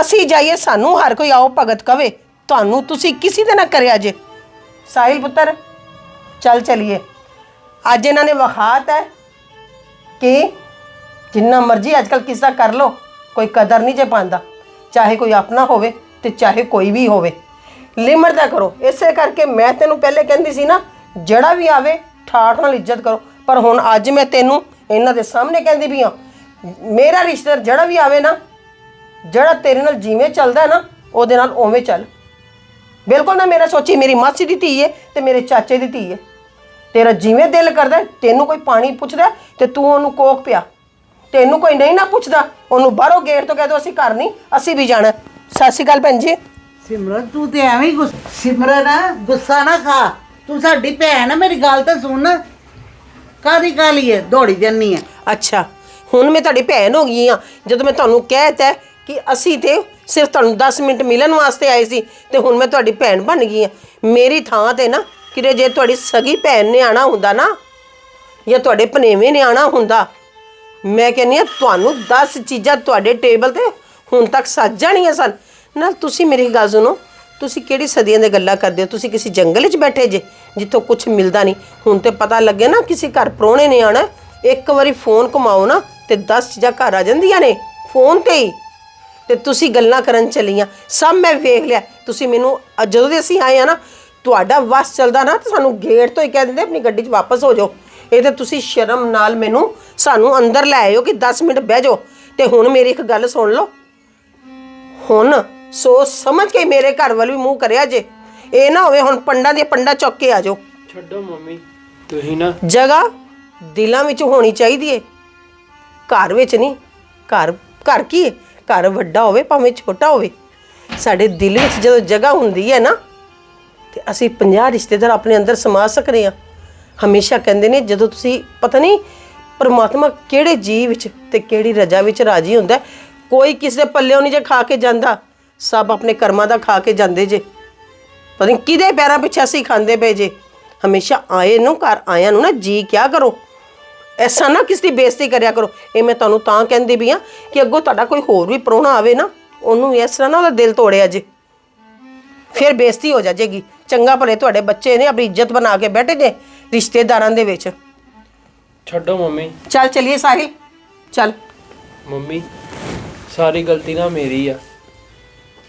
[SPEAKER 2] ਅਸੀਂ ਜਾਈਏ, ਸਾਨੂੰ ਹਰ ਕੋਈ ਆਓ, ਭਗਤ ਕਵੇ। ਤੁਹਾਨੂੰ ਤੁਸੀਂ ਕਿਸੇ ਦੇ ਨਾ ਕਰਿਆ ਜੇ। ਸਾਹਿਲ ਪੁੱਤਰ, ਚੱਲ ਚਲੀਏ। ਅੱਜ ਇਹਨਾਂ ਨੇ ਵਖਾਤ ਹੈ ਕਿ ਜਿੰਨਾ ਮਰਜ਼ੀ ਅੱਜਕੱਲ ਕਿਸਾ ਕਰ ਲੋ ਕੋਈ ਕਦਰ ਨਹੀਂ ਜੇ ਪਾਉਂਦਾ ਚਾਹੇ ਕੋਈ ਆਪਣਾ ਹੋਵੇ ਤੇ ਚਾਹੇ ਕੋਈ ਵੀ ਹੋਵੇ। ਲਿਮਟ ਦਾ ਕਰੋ। ਇਸੇ ਕਰਕੇ ਮੈਂ ਤੈਨੂੰ ਪਹਿਲੇ ਕਹਿੰਦੀ ਸੀ ਨਾ, ਜਿਹੜਾ ਵੀ ਆਵੇ, ਠਾਠ ਨਾਲ ਇੱਜ਼ਤ ਕਰੋ। ਪਰ ਹੁਣ ਅੱਜ ਮੈਂ ਤੈਨੂੰ ਇਹਨਾਂ ਦੇ ਸਾਹਮਣੇ ਕਹਿੰਦੀ ਵੀ ਆ ਮੇਰਾ ਰਿਸ਼ਤੇਦਾਰ ਜਿਹੜਾ ਵੀ ਆਵੇ ਨਾ, ਜਿਹੜਾ ਤੇਰੇ ਨਾਲ ਜਿਵੇਂ ਚੱਲਦਾ ਹੈ ਨਾ, ਉਹਦੇ ਨਾਲ ਉਵੇਂ ਚੱਲ। ਬਿਲਕੁਲ ਨਾ ਮੇਰਾ ਸੋਚੀ, ਮੇਰੀ ਮਾਸੀ ਦੀ ਧੀ ਹੈ ਤੇ ਮੇਰੇ ਚਾਚੇ ਦੀ ਧੀ ਹੈ ਤੇਰਾ ਜਿਵੇਂ ਦਿਲ ਕਰਦਾ ਤੈਨੂੰ ਕੋਈ ਪਾਣੀ ਪੁੱਛਦਾ ਤੇ ਤੂੰ ਉਹਨੂੰ ਕੋਕ ਪਿਆ। ਤੈਨੂੰ ਕੋਈ ਨਹੀਂ ਨਾ ਪੁੱਛਦਾ, ਉਹਨੂੰ ਬਾਹਰੋਂ ਗੇਟ ਤੋਂ ਕਹਿ ਦੋ, ਅਸੀਂ ਘਰ ਨਹੀਂ, ਅਸੀਂ ਵੀ ਜਾਣਾ। ਸਤਿ ਸ਼੍ਰੀ ਅਕਾਲ ਭੈਣ ਜੀ।
[SPEAKER 3] ਸਿਮਰਨ ਤੂੰ ਤੇ ਐਵੇਂ ਹੀ ਗੁੱਸਾ ਸਿਮਰਨ ਗੁੱਸਾ ਨਾ ਖਾ। ਤੂੰ ਸਾਡੀ ਭੈਣ ਆ, ਮੇਰੀ ਗੱਲ ਤਾਂ ਸੁਣ। ਕਾਦੀ ਕਾਲੀ ਹੈ ਦੌੜੀ ਜੰਨੀ ਹੈ
[SPEAKER 2] ਅੱਛਾ, ਹੁਣ ਮੈਂ ਤੁਹਾਡੀ ਭੈਣ ਹੋ ਗਈ ਆ। ਜਦੋਂ ਮੈਂ ਤੁਹਾਨੂੰ ਕਹਿਤਾ ਕਿ ਅਸੀਂ ਤੇ ਸਿਰਫ ਤੁਹਾਨੂੰ 10 ਮਿੰਟ ਮਿਲਣ ਵਾਸਤੇ ਆਏ ਸੀ ਤੇ ਹੁਣ ਮੈਂ ਤੁਹਾਡੀ ਭੈਣ ਬਣ ਗਈ ਆ। ਮੇਰੀ ਥਾਂ ਤੇ ਨਾ ਕਿਤੇ ਜੇ ਤੁਹਾਡੀ ਸਗੀ ਭੈਣ ਨੇ ਆਣਾ ਹੁੰਦਾ ਨਾ ਜਾਂ ਤੁਹਾਡੇ ਭਨੇਵੇਂ ਨੇ ਆਣਾ ਹੁੰਦਾ, ਮੈਂ ਕਹਿੰਨੀ ਆ, ਤੁਹਾਨੂੰ 10 ਚੀਜ਼ਾਂ ਤੁਹਾਡੇ ਟੇਬਲ ਤੇ ਹੁਣ ਤੱਕ ਸੱਜ ਜਾਣੀਆਂ ਸਨ। ਨਾਲ ਤੁਸੀਂ ਮੇਰੀ ਗੱਲ ਸੁਣੋ, ਤੁਸੀਂ ਕਿਹੜੀ ਸਦੀਆਂ ਦੇ ਗੱਲਾਂ ਕਰਦੇ ਹੋ? ਤੁਸੀਂ ਕਿਸੇ ਜੰਗਲ 'ਚ ਬੈਠੇ ਜੇ। ਜਿੱਥੋਂ ਕੁਝ ਮਿਲਦਾ ਨਹੀਂ। ਹੁਣ ਤੇ ਪਤਾ ਲੱਗੇ ਨਾ ਕਿਸੇ ਘਰ ਪ੍ਰਾਹੁਣੇ ਨੇ ਆਣਾ ਇੱਕ ਵਾਰੀ ਫੋਨ ਘੁਮਾਓ ਨਾ ਤੇ 10 ਚੀਜ਼ਾਂ ਘਰ ਆ ਜਾਂਦੀਆਂ ਨੇ, ਫੋਨ ਤੇ ਹੀ। ਤੇ ਤੁਸੀਂ ਗੱਲਾਂ ਕਰਨ ਚੱਲੀਆਂ। ਸਭ ਮੈਂ ਵੇਖ ਲਿਆ। ਤੁਸੀਂ ਮੈਨੂੰ ਅ- ਜਦੋਂ ਦੇ ਅਸੀਂ ਆਏ ਆ ਨਾ, ਤੁਹਾਡਾ ਵਸ ਚੱਲਦਾ ਨਾ ਤੇ ਸਾਨੂੰ ਗੇਟ ਤੋਂ ਹੀ ਕਹਿ ਦਿੰਦੇ, ਆਪਣੀ ਗੱਡੀ 'ਚ ਵਾਪਸ ਹੋ ਜਾਓ। ਇਹ ਤੇ ਤੁਸੀਂ ਸ਼ਰਮ ਨਾਲ ਮੈਨੂੰ ਸਾਨੂੰ ਅੰਦਰ ਲੈ ਆਇਓ ਕਿ 10 ਮਿੰਟ ਬਹਿ ਜਾਓ। ਤੇ ਹੁਣ ਮੇਰੀ ਇੱਕ ਗੱਲ ਸੁਣ ਲਓ। ਹੁਣ ਸੋਚ ਸਮਝ ਕੇ ਮੇਰੇ ਘਰ ਵੱਲ ਵੀ ਮੂੰਹ ਕਰਿਆ ਜੇ। ਇਹ ਨਾ ਹੋਵੇ ਹੁਣ ਪੰਡਾਂ ਦੀਆਂ ਪੰਡਾਂ ਚੁੱਕ ਕੇ ਆ ਜਾਓ।
[SPEAKER 1] ਛੱਡੋ ਮੰਮੀ ਤੁਸੀਂ ਨਾ
[SPEAKER 2] ਜਗ੍ਹਾ ਦਿਲਾਂ ਵਿੱਚ ਹੋਣੀ ਚਾਹੀਦੀ ਏ। ਘਰ ਵਿੱਚ ਨਹੀਂ ਘਰ ਘਰ ਕੀ ਹੈ ਘਰ ਵੱਡਾ ਹੋਵੇ ਭਾਵੇਂ ਛੋਟਾ ਹੋਵੇ। ਸਾਡੇ ਦਿਲ ਵਿੱਚ ਜਦੋਂ ਜਗ੍ਹਾ ਹੁੰਦੀ ਹੈ ਨਾ ਤੇ ਅਸੀਂ 50 ਰਿਸ਼ਤੇਦਾਰ ਆਪਣੇ ਅੰਦਰ ਸਮਾ ਸਕਦੇ ਹਾਂ ਹਮੇਸ਼ਾ ਕਹਿੰਦੇ ਨੇ ਜਦੋਂ ਤੁਸੀਂ ਪਤਾ ਨਹੀਂ ਪਰਮਾਤਮਾ ਕਿਹੜੇ ਜੀਵ ਵਿੱਚ ਤੇ ਕਿਹੜੀ ਰਜਾ ਵਿੱਚ ਰਾਜੀ ਹੁੰਦਾ ਹੈ। ਕੋਈ ਕਿਸੇ ਦੇ ਪੱਲਿਓਂ ਨਹੀਂ ਜੇ ਖਾ ਕੇ ਜਾਂਦਾ। ਸਭ ਆਪਣੇ ਕਰਮਾਂ ਦਾ ਖਾ ਕੇ ਜਾਂਦੇ ਜੇ। ਪਤਾ ਨਹੀਂ ਕਿਹਦੇ ਪੈਰਾਂ ਪਿੱਛੇ ਅਸੀਂ ਖਾਂਦੇ ਪਏ ਜੇ। ਹਮੇਸ਼ਾ ਆਏ ਨੂੰ ਘਰ ਆਇਆਂ ਨੂੰ ਨਾ ਜੀ ਕਿਆ ਕਰੋ। ਐਸਾ ਨਾ ਕਿਸੇ ਦੀ ਬੇਇੱਜ਼ਤੀ ਕਰਿਆ ਕਰੋ। ਇਹ ਮੈਂ ਤੁਹਾਨੂੰ ਤਾਂ ਕਹਿੰਦੀ ਵੀ ਆ ਕਿ ਅੱਗੋਂ ਤੁਹਾਡਾ ਕੋਈ ਹੋਰ ਵੀ ਪ੍ਰਾਹੁਣਾ ਆਵੇ ਨਾ ਉਹਨੂੰ ਵੀ ਇਸ ਤਰ੍ਹਾਂ ਨਾ ਉਹਦਾ ਦਿਲ ਤੋੜਿਆ ਜੇ ਫਿਰ ਬੇਇੱਜ਼ਤੀ ਹੋ ਜਾਏਗੀ ਚੰਗਾ ਭਲੇ ਤੁਹਾਡੇ ਬੱਚੇ ਨੇ ਆਪਣੀ ਇੱਜ਼ਤ ਬਣਾ ਕੇ ਬੈਠੇ ਜੇ ਰਿਸ਼ਤੇਦਾਰਾਂ ਦੇ ਵਿੱਚ।
[SPEAKER 1] ਛੱਡੋ ਮੰਮੀ।
[SPEAKER 2] ਚੱਲ ਚਲੀਏ ਸਾਹਿਲ। ਚੱਲ।
[SPEAKER 1] ਮੰਮੀ ਸਾਰੀ ਗਲਤੀ ਨਾ ਮੇਰੀ ਆ।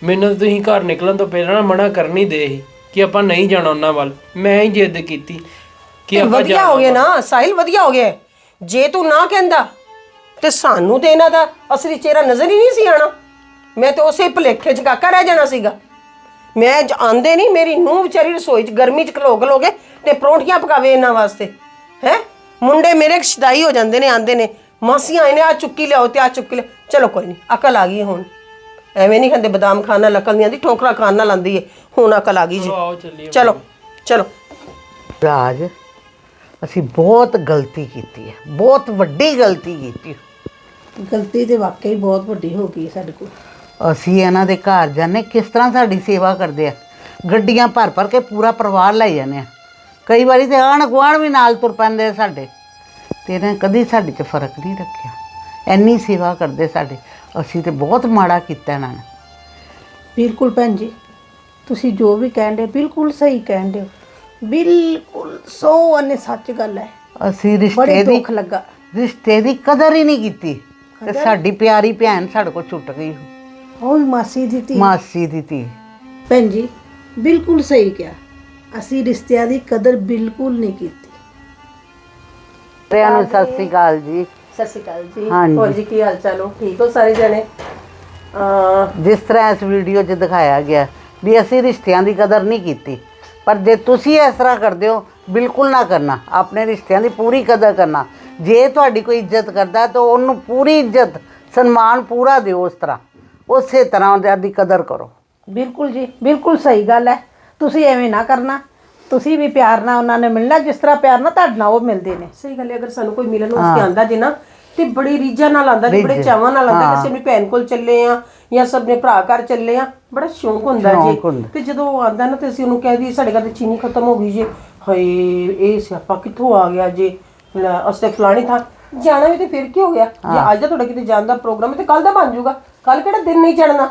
[SPEAKER 1] ਮੈਨੂੰ ਤਾਂ ਤੁਸੀਂ ਘਰ ਨਿਕਲਣ ਤੋਂ ਪਹਿਲਾਂ ਨਾ ਮਨਾ ਕਰਨੀ ਦੇ ਸੀ ਕਿ ਆਪਾਂ ਨਹੀਂ ਜਾਣਾ ਉਹਨਾਂ ਵੱਲ। ਮੈਂ ਹੀ ਜਿੱਦ ਕੀਤੀ ਕਿ ਆਪਾਂ
[SPEAKER 2] ਵਧੀਆ ਹੋ ਗਿਆ ਨਾ ਸਾਹਿਲ ਵਧੀਆ ਹੋ ਗਿਆ ਜੇ ਤੂੰ ਨਾ ਕਹਿੰਦਾ ਤੇ ਸਾਨੂੰ ਤੇ ਇਹਨਾਂ ਦਾ ਅਸਲੀ ਚਿਹਰਾ ਨਜ਼ਰ ਹੀ ਨਹੀਂ ਸੀ ਆਣਾ ਮੈਂ ਤੇ ਉਸੇ ਭੁਲੇਖੇ 'ਚ ਕਾਕਾ ਰਹਿ ਜਾਣਾ ਸੀਗਾ। ਮੈਂ ਆਂਦੇ ਨਹੀਂ ਮੇਰੀ ਨੂੰਹ ਵਿਚਾਰੀ ਰਸੋਈ 'ਚ ਗਰਮੀ 'ਚ ਖਲੋ ਖਲੋਗੇ ਤੇ ਪਰੌਂਠੀਆਂ ਪਕਾਵੇ ਇਹਨਾਂ ਵਾਸਤੇ। ਹੈ? ਮੁੰਡੇ ਮੇਰੇ ਸ਼ਦਾਈ ਹੋ ਜਾਂਦੇ ਨੇ ਆਂਦੇ ਨੇ ਮਾਸੀਆਂ ਆਏ ਨੇ ਆ ਚੁੱਕੀ ਲਿਆਓ ਤੇ ਆ ਚੁੱਕੀ ਲਿਆ ਚਲੋ ਕੋਈ ਨਹੀਂ ਅਕਲ ਆ ਗਈ ਹੁਣ। ਐਵੇਂ ਨਹੀਂ ਕਹਿੰਦੇ ਬਦਾਮ ਖਾਣ ਨਾਲ ਅਕਲ ਨਹੀਂ ਆਂਦੀ ਠੋਕਰਾ ਖਾਣ ਨਾਲ ਆਂਦੀ ਏ। ਹੁਣ ਅਕਲ ਆ ਗਈ ਜੀ।
[SPEAKER 1] ਆਓ ਚੱਲੀਏ
[SPEAKER 2] ਚਲੋ ਚਲੋ।
[SPEAKER 3] ਰਾਜ ਅਸੀਂ ਬਹੁਤ ਗਲਤੀ ਕੀਤੀ ਹੈ। ਬਹੁਤ ਵੱਡੀ ਗਲਤੀ ਕੀਤੀ
[SPEAKER 4] ਗਲਤੀ ਤੇ ਵਾਕਈ ਬਹੁਤ ਵੱਡੀ ਹੋ ਗਈ ਸਾਡੇ ਕੋਲ।
[SPEAKER 3] ਅਸੀਂ ਇਹਨਾਂ ਦੇ ਘਰ ਜਾਂਦੇ ਕਿਸ ਤਰ੍ਹਾਂ ਸਾਡੀ ਸੇਵਾ ਕਰਦੇ ਆ ਗੱਡੀਆਂ ਭਰ ਭਰ ਕੇ ਪੂਰਾ ਪਰਿਵਾਰ ਲੈ ਜਾਂਦੇ ਆ ਕਈ ਵਾਰੀ ਤੇ ਆਣ ਗੁਆਂਢ ਵੀ ਨਾਲ ਤੁਰ ਪੈਂਦੇ ਆ ਸਾਡੇ। ਤੇ ਇਹਨਾਂ ਕਦੀ ਸਾਡੇ 'ਚ ਫ਼ਰਕ ਨਹੀਂ ਰੱਖਿਆ। ਇੰਨੀ ਸੇਵਾ ਕਰਦੇ ਸਾਡੇ। ਅਸੀਂ ਤੇ ਬਹੁਤ ਮਾੜਾ ਕੀਤਾ ਇਹਨਾਂ ਨੇ।
[SPEAKER 4] ਬਿਲਕੁਲ ਭੈਣ ਜੀ ਤੁਸੀਂ ਜੋ ਵੀ ਕਹਿੰਦੇ ਬਿਲਕੁਲ ਸਹੀ ਕਹਿੰਦੇ ਹੋ। ਬਿਲਕੁਲ ਸੌ ਅਨੇ ਸੱਚ ਗੱਲ ਹੈ।
[SPEAKER 3] ਅਸੀਂ ਰਿਸ਼ਤੇ ਦੀ
[SPEAKER 4] ਦੁੱਖ ਲੱਗਾ।
[SPEAKER 3] ਰਿਸ਼ਤੇ ਦੀ ਕਦਰ ਹੀ ਨਹੀਂ ਕੀਤੀ। ਤੇ ਸਾਡੀ ਪਿਆਰੀ ਭੈਣ ਸਾਡੇ ਕੋਲ ਛੁੱਟ ਗਈ।
[SPEAKER 4] ਉਹ ਵੀ ਮਾਸੀ ਦੀ ਧੀ।
[SPEAKER 3] ਮਾਸੀ ਦੀ ਧੀ।
[SPEAKER 4] ਭੈਣ ਜੀ ਬਿਲਕੁਲ ਸਹੀ ਕਿਹਾ। ਅਸੀਂ ਰਿਸ਼ਤਿਆਂ ਦੀ ਕਦਰ ਬਿਲਕੁਲ ਨਹੀਂ ਕੀਤੀ।
[SPEAKER 3] ਰਿਆਂ ਨੂੰ ਸਤਿ ਸ੍ਰੀ ਅਕਾਲ ਜੀ।
[SPEAKER 2] ਸਤਿ ਸ਼੍ਰੀ ਅਕਾਲ ਜੀ।
[SPEAKER 3] ਹਾਂਜੀ।
[SPEAKER 2] ਹੋਰ ਜੀ ਕੀ ਹਾਲ ਚਾਲ ਹੋ? ਠੀਕ ਹੋ ਸਾਰੇ ਜਣੇ? ਅਹ
[SPEAKER 3] ਜਿਸ ਤਰ੍ਹਾਂ ਇਸ ਵੀਡੀਓ 'ਚ ਦਿਖਾਇਆ ਗਿਆ ਵੀ ਅਸੀਂ ਰਿਸ਼ਤਿਆਂ ਦੀ ਕਦਰ ਨਹੀਂ ਕੀਤੀ ਪਰ ਜੇ ਤੁਸੀਂ ਇਸ ਤਰ੍ਹਾਂ ਕਰਦੇ ਹੋ ਬਿਲਕੁਲ ਨਾ ਕਰਨਾ। ਆਪਣੇ ਰਿਸ਼ਤਿਆਂ ਦੀ ਪੂਰੀ ਕਦਰ ਕਰਨਾ। ਜੇ ਤੁਹਾਡੀ ਕੋਈ ਇੱਜ਼ਤ ਕਰਦਾ ਤਾਂ ਉਹਨੂੰ ਪੂਰੀ ਇੱਜ਼ਤ ਸਨਮਾਨ ਪੂਰਾ ਦਿਓ ਉਸ ਤਰ੍ਹਾਂ। ਉਸੇ ਤਰ੍ਹਾਂ ਉਹਦੀ ਕਦਰ ਕਰੋ।
[SPEAKER 4] ਬਿਲਕੁਲ ਜੀ ਬਿਲਕੁਲ ਸਹੀ ਗੱਲ ਹੈ। ਤੁਸੀਂ ਐਵੇਂ ਨਾ ਕਰਨਾ। ਤੁਸੀਂ ਵੀ ਪਿਆਰ ਨਾਲ ਉਹਨਾਂ ਨੇ ਮਿਲਣਾ ਜਿਸ ਤਰ੍ਹਾਂ ਪਿਆਰ ਨਾਲ ਤੁਹਾਡੇ ਨਾਲ ਉਹ ਮਿਲਦੇ ਨੇ।
[SPEAKER 2] ਸਹੀ ਗੱਲ ਹੈ ਅਗਰ ਸਾਨੂੰ ਕੋਈ ਮਿਲਣ ਵਾਸਤੇ ਆਂਦਾ ਜੇ ਨਾ ਤੇ ਬੜੀ ਰੀਝਾਂ ਨਾਲ ਆਂਦਾ ਜੀ ਬੜੇ ਚਾਵਾਂ ਨਾਲ ਆਂਦਾ ਕਿ ਅਸੀਂ ਆਪਣੀ ਭੈਣ ਕੋਲ ਚੱਲੇ ਆ ਜਾਂ ਸਭ ਨੇ ਭਰਾ ਘਰ ਚੱਲੇ ਆ ਬੜਾ ਸ਼ੌਂਕ ਹੁੰਦਾ ਜੀ। ਤੇ ਜਦੋਂ ਉਹ ਆਂਦਾ ਨਾ ਤੇ ਅਸੀਂ ਉਹਨੂੰ ਕਹਿ ਦਈਏ ਸਾਡੇ ਘਰ ਤੇ ਚੀਨੀ ਖਤਮ ਹੋ ਗਈ ਜੀ। ਹਾਏ ਇਹ ਸਿਆਪਾ ਕਿੱਥੋਂ ਆ ਗਿਆ ਜੀ? ਲੈ, ਅਸੀਂ ਤੇ ਫਲਾਣੀ ਥਾਂ ਜਾਣਾ ਵੀ ਤੇ ਫਿਰ ਕੀ ਹੋ ਗਿਆ? ਜੇ ਅੱਜ ਦਾ ਤੁਹਾਡਾ ਕਿਤੇ ਜਾਣ ਦਾ ਪ੍ਰੋਗਰਾਮ ਹੈ ਤੇ ਕੱਲ ਦਾ ਬਣ ਜਾਊਗਾ। ਕੱਲ ਕਿਹੜਾ ਦਿਨ ਨਹੀਂ ਚੜਨਾ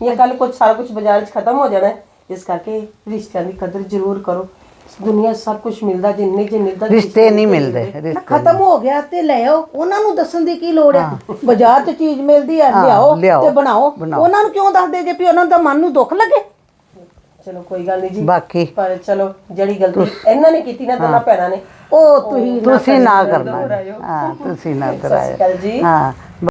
[SPEAKER 2] ਜਾਂ ਕੱਲ ਕੁਝ ਸਾਰਾ ਕੁਝ ਬਾਜ਼ਾਰ 'ਚ ਖਤਮ ਹੋ ਜਾਣਾ। ਇਸ ਕਰਕੇ ਰਿਸ਼ਤਿਆਂ ਦੀ ਕਦਰ ਜ਼ਰੂਰ ਕਰੋ। ਦੁਨੀਆ 'ਚ ਸਭ ਕੁਝ ਮਿਲਦਾ ਜਿੰਨੇ ਜਿੰਨੇ ਦਾ
[SPEAKER 3] ਰਿਸ਼ਤੇ ਨਹੀਂ ਮਿਲਦੇ। ਰਿਸ਼ਤੇ
[SPEAKER 4] ਖਤਮ ਹੋ ਗਿਆ ਤੇ ਲੈ ਆਓ। ਉਹਨਾਂ ਨੂੰ ਦੱਸਣ ਦੀ ਕੀ ਲੋੜ ਹੈ? ਬਾਜ਼ਾਰ 'ਚ ਚੀਜ਼ ਮਿਲਦੀ ਹੈ ਲਿਆਓ
[SPEAKER 3] ਲਿਆਓ,
[SPEAKER 4] ਤੇ ਬਣਾਓ। ਉਹਨਾਂ ਨੂੰ ਕਿਉਂ ਦੱਸਦੇ ਜੇ ਵੀ ਉਹਨਾਂ ਦਾ ਮਨ ਨੂੰ ਦੁੱਖ ਲੱਗੇ?
[SPEAKER 2] ਚਲੋ ਕੋਈ ਗੱਲ ਨਹੀਂ ਜੀ।
[SPEAKER 3] ਬਾਕੀ
[SPEAKER 2] ਪਰ ਚਲੋ ਜਿਹੜੀ ਗਲਤੀ ਇਹਨਾਂ ਨੇ ਕੀਤੀ ਨਾ ਦੋਨਾਂ ਭੈਣਾਂ ਨੇ।
[SPEAKER 4] ਉਹ ਤੁਸੀਂ
[SPEAKER 3] ਤੁਸੀਂ ਨਾ ਕਰਨਾ। ਹਾਂ ਤੁਸੀਂ ਨਾ
[SPEAKER 2] ਸਤਿ ਸ਼੍ਰੀ ਅਕਾਲ ਜੀ।
[SPEAKER 3] ਕਰਾਇਆ ਹਾਂ।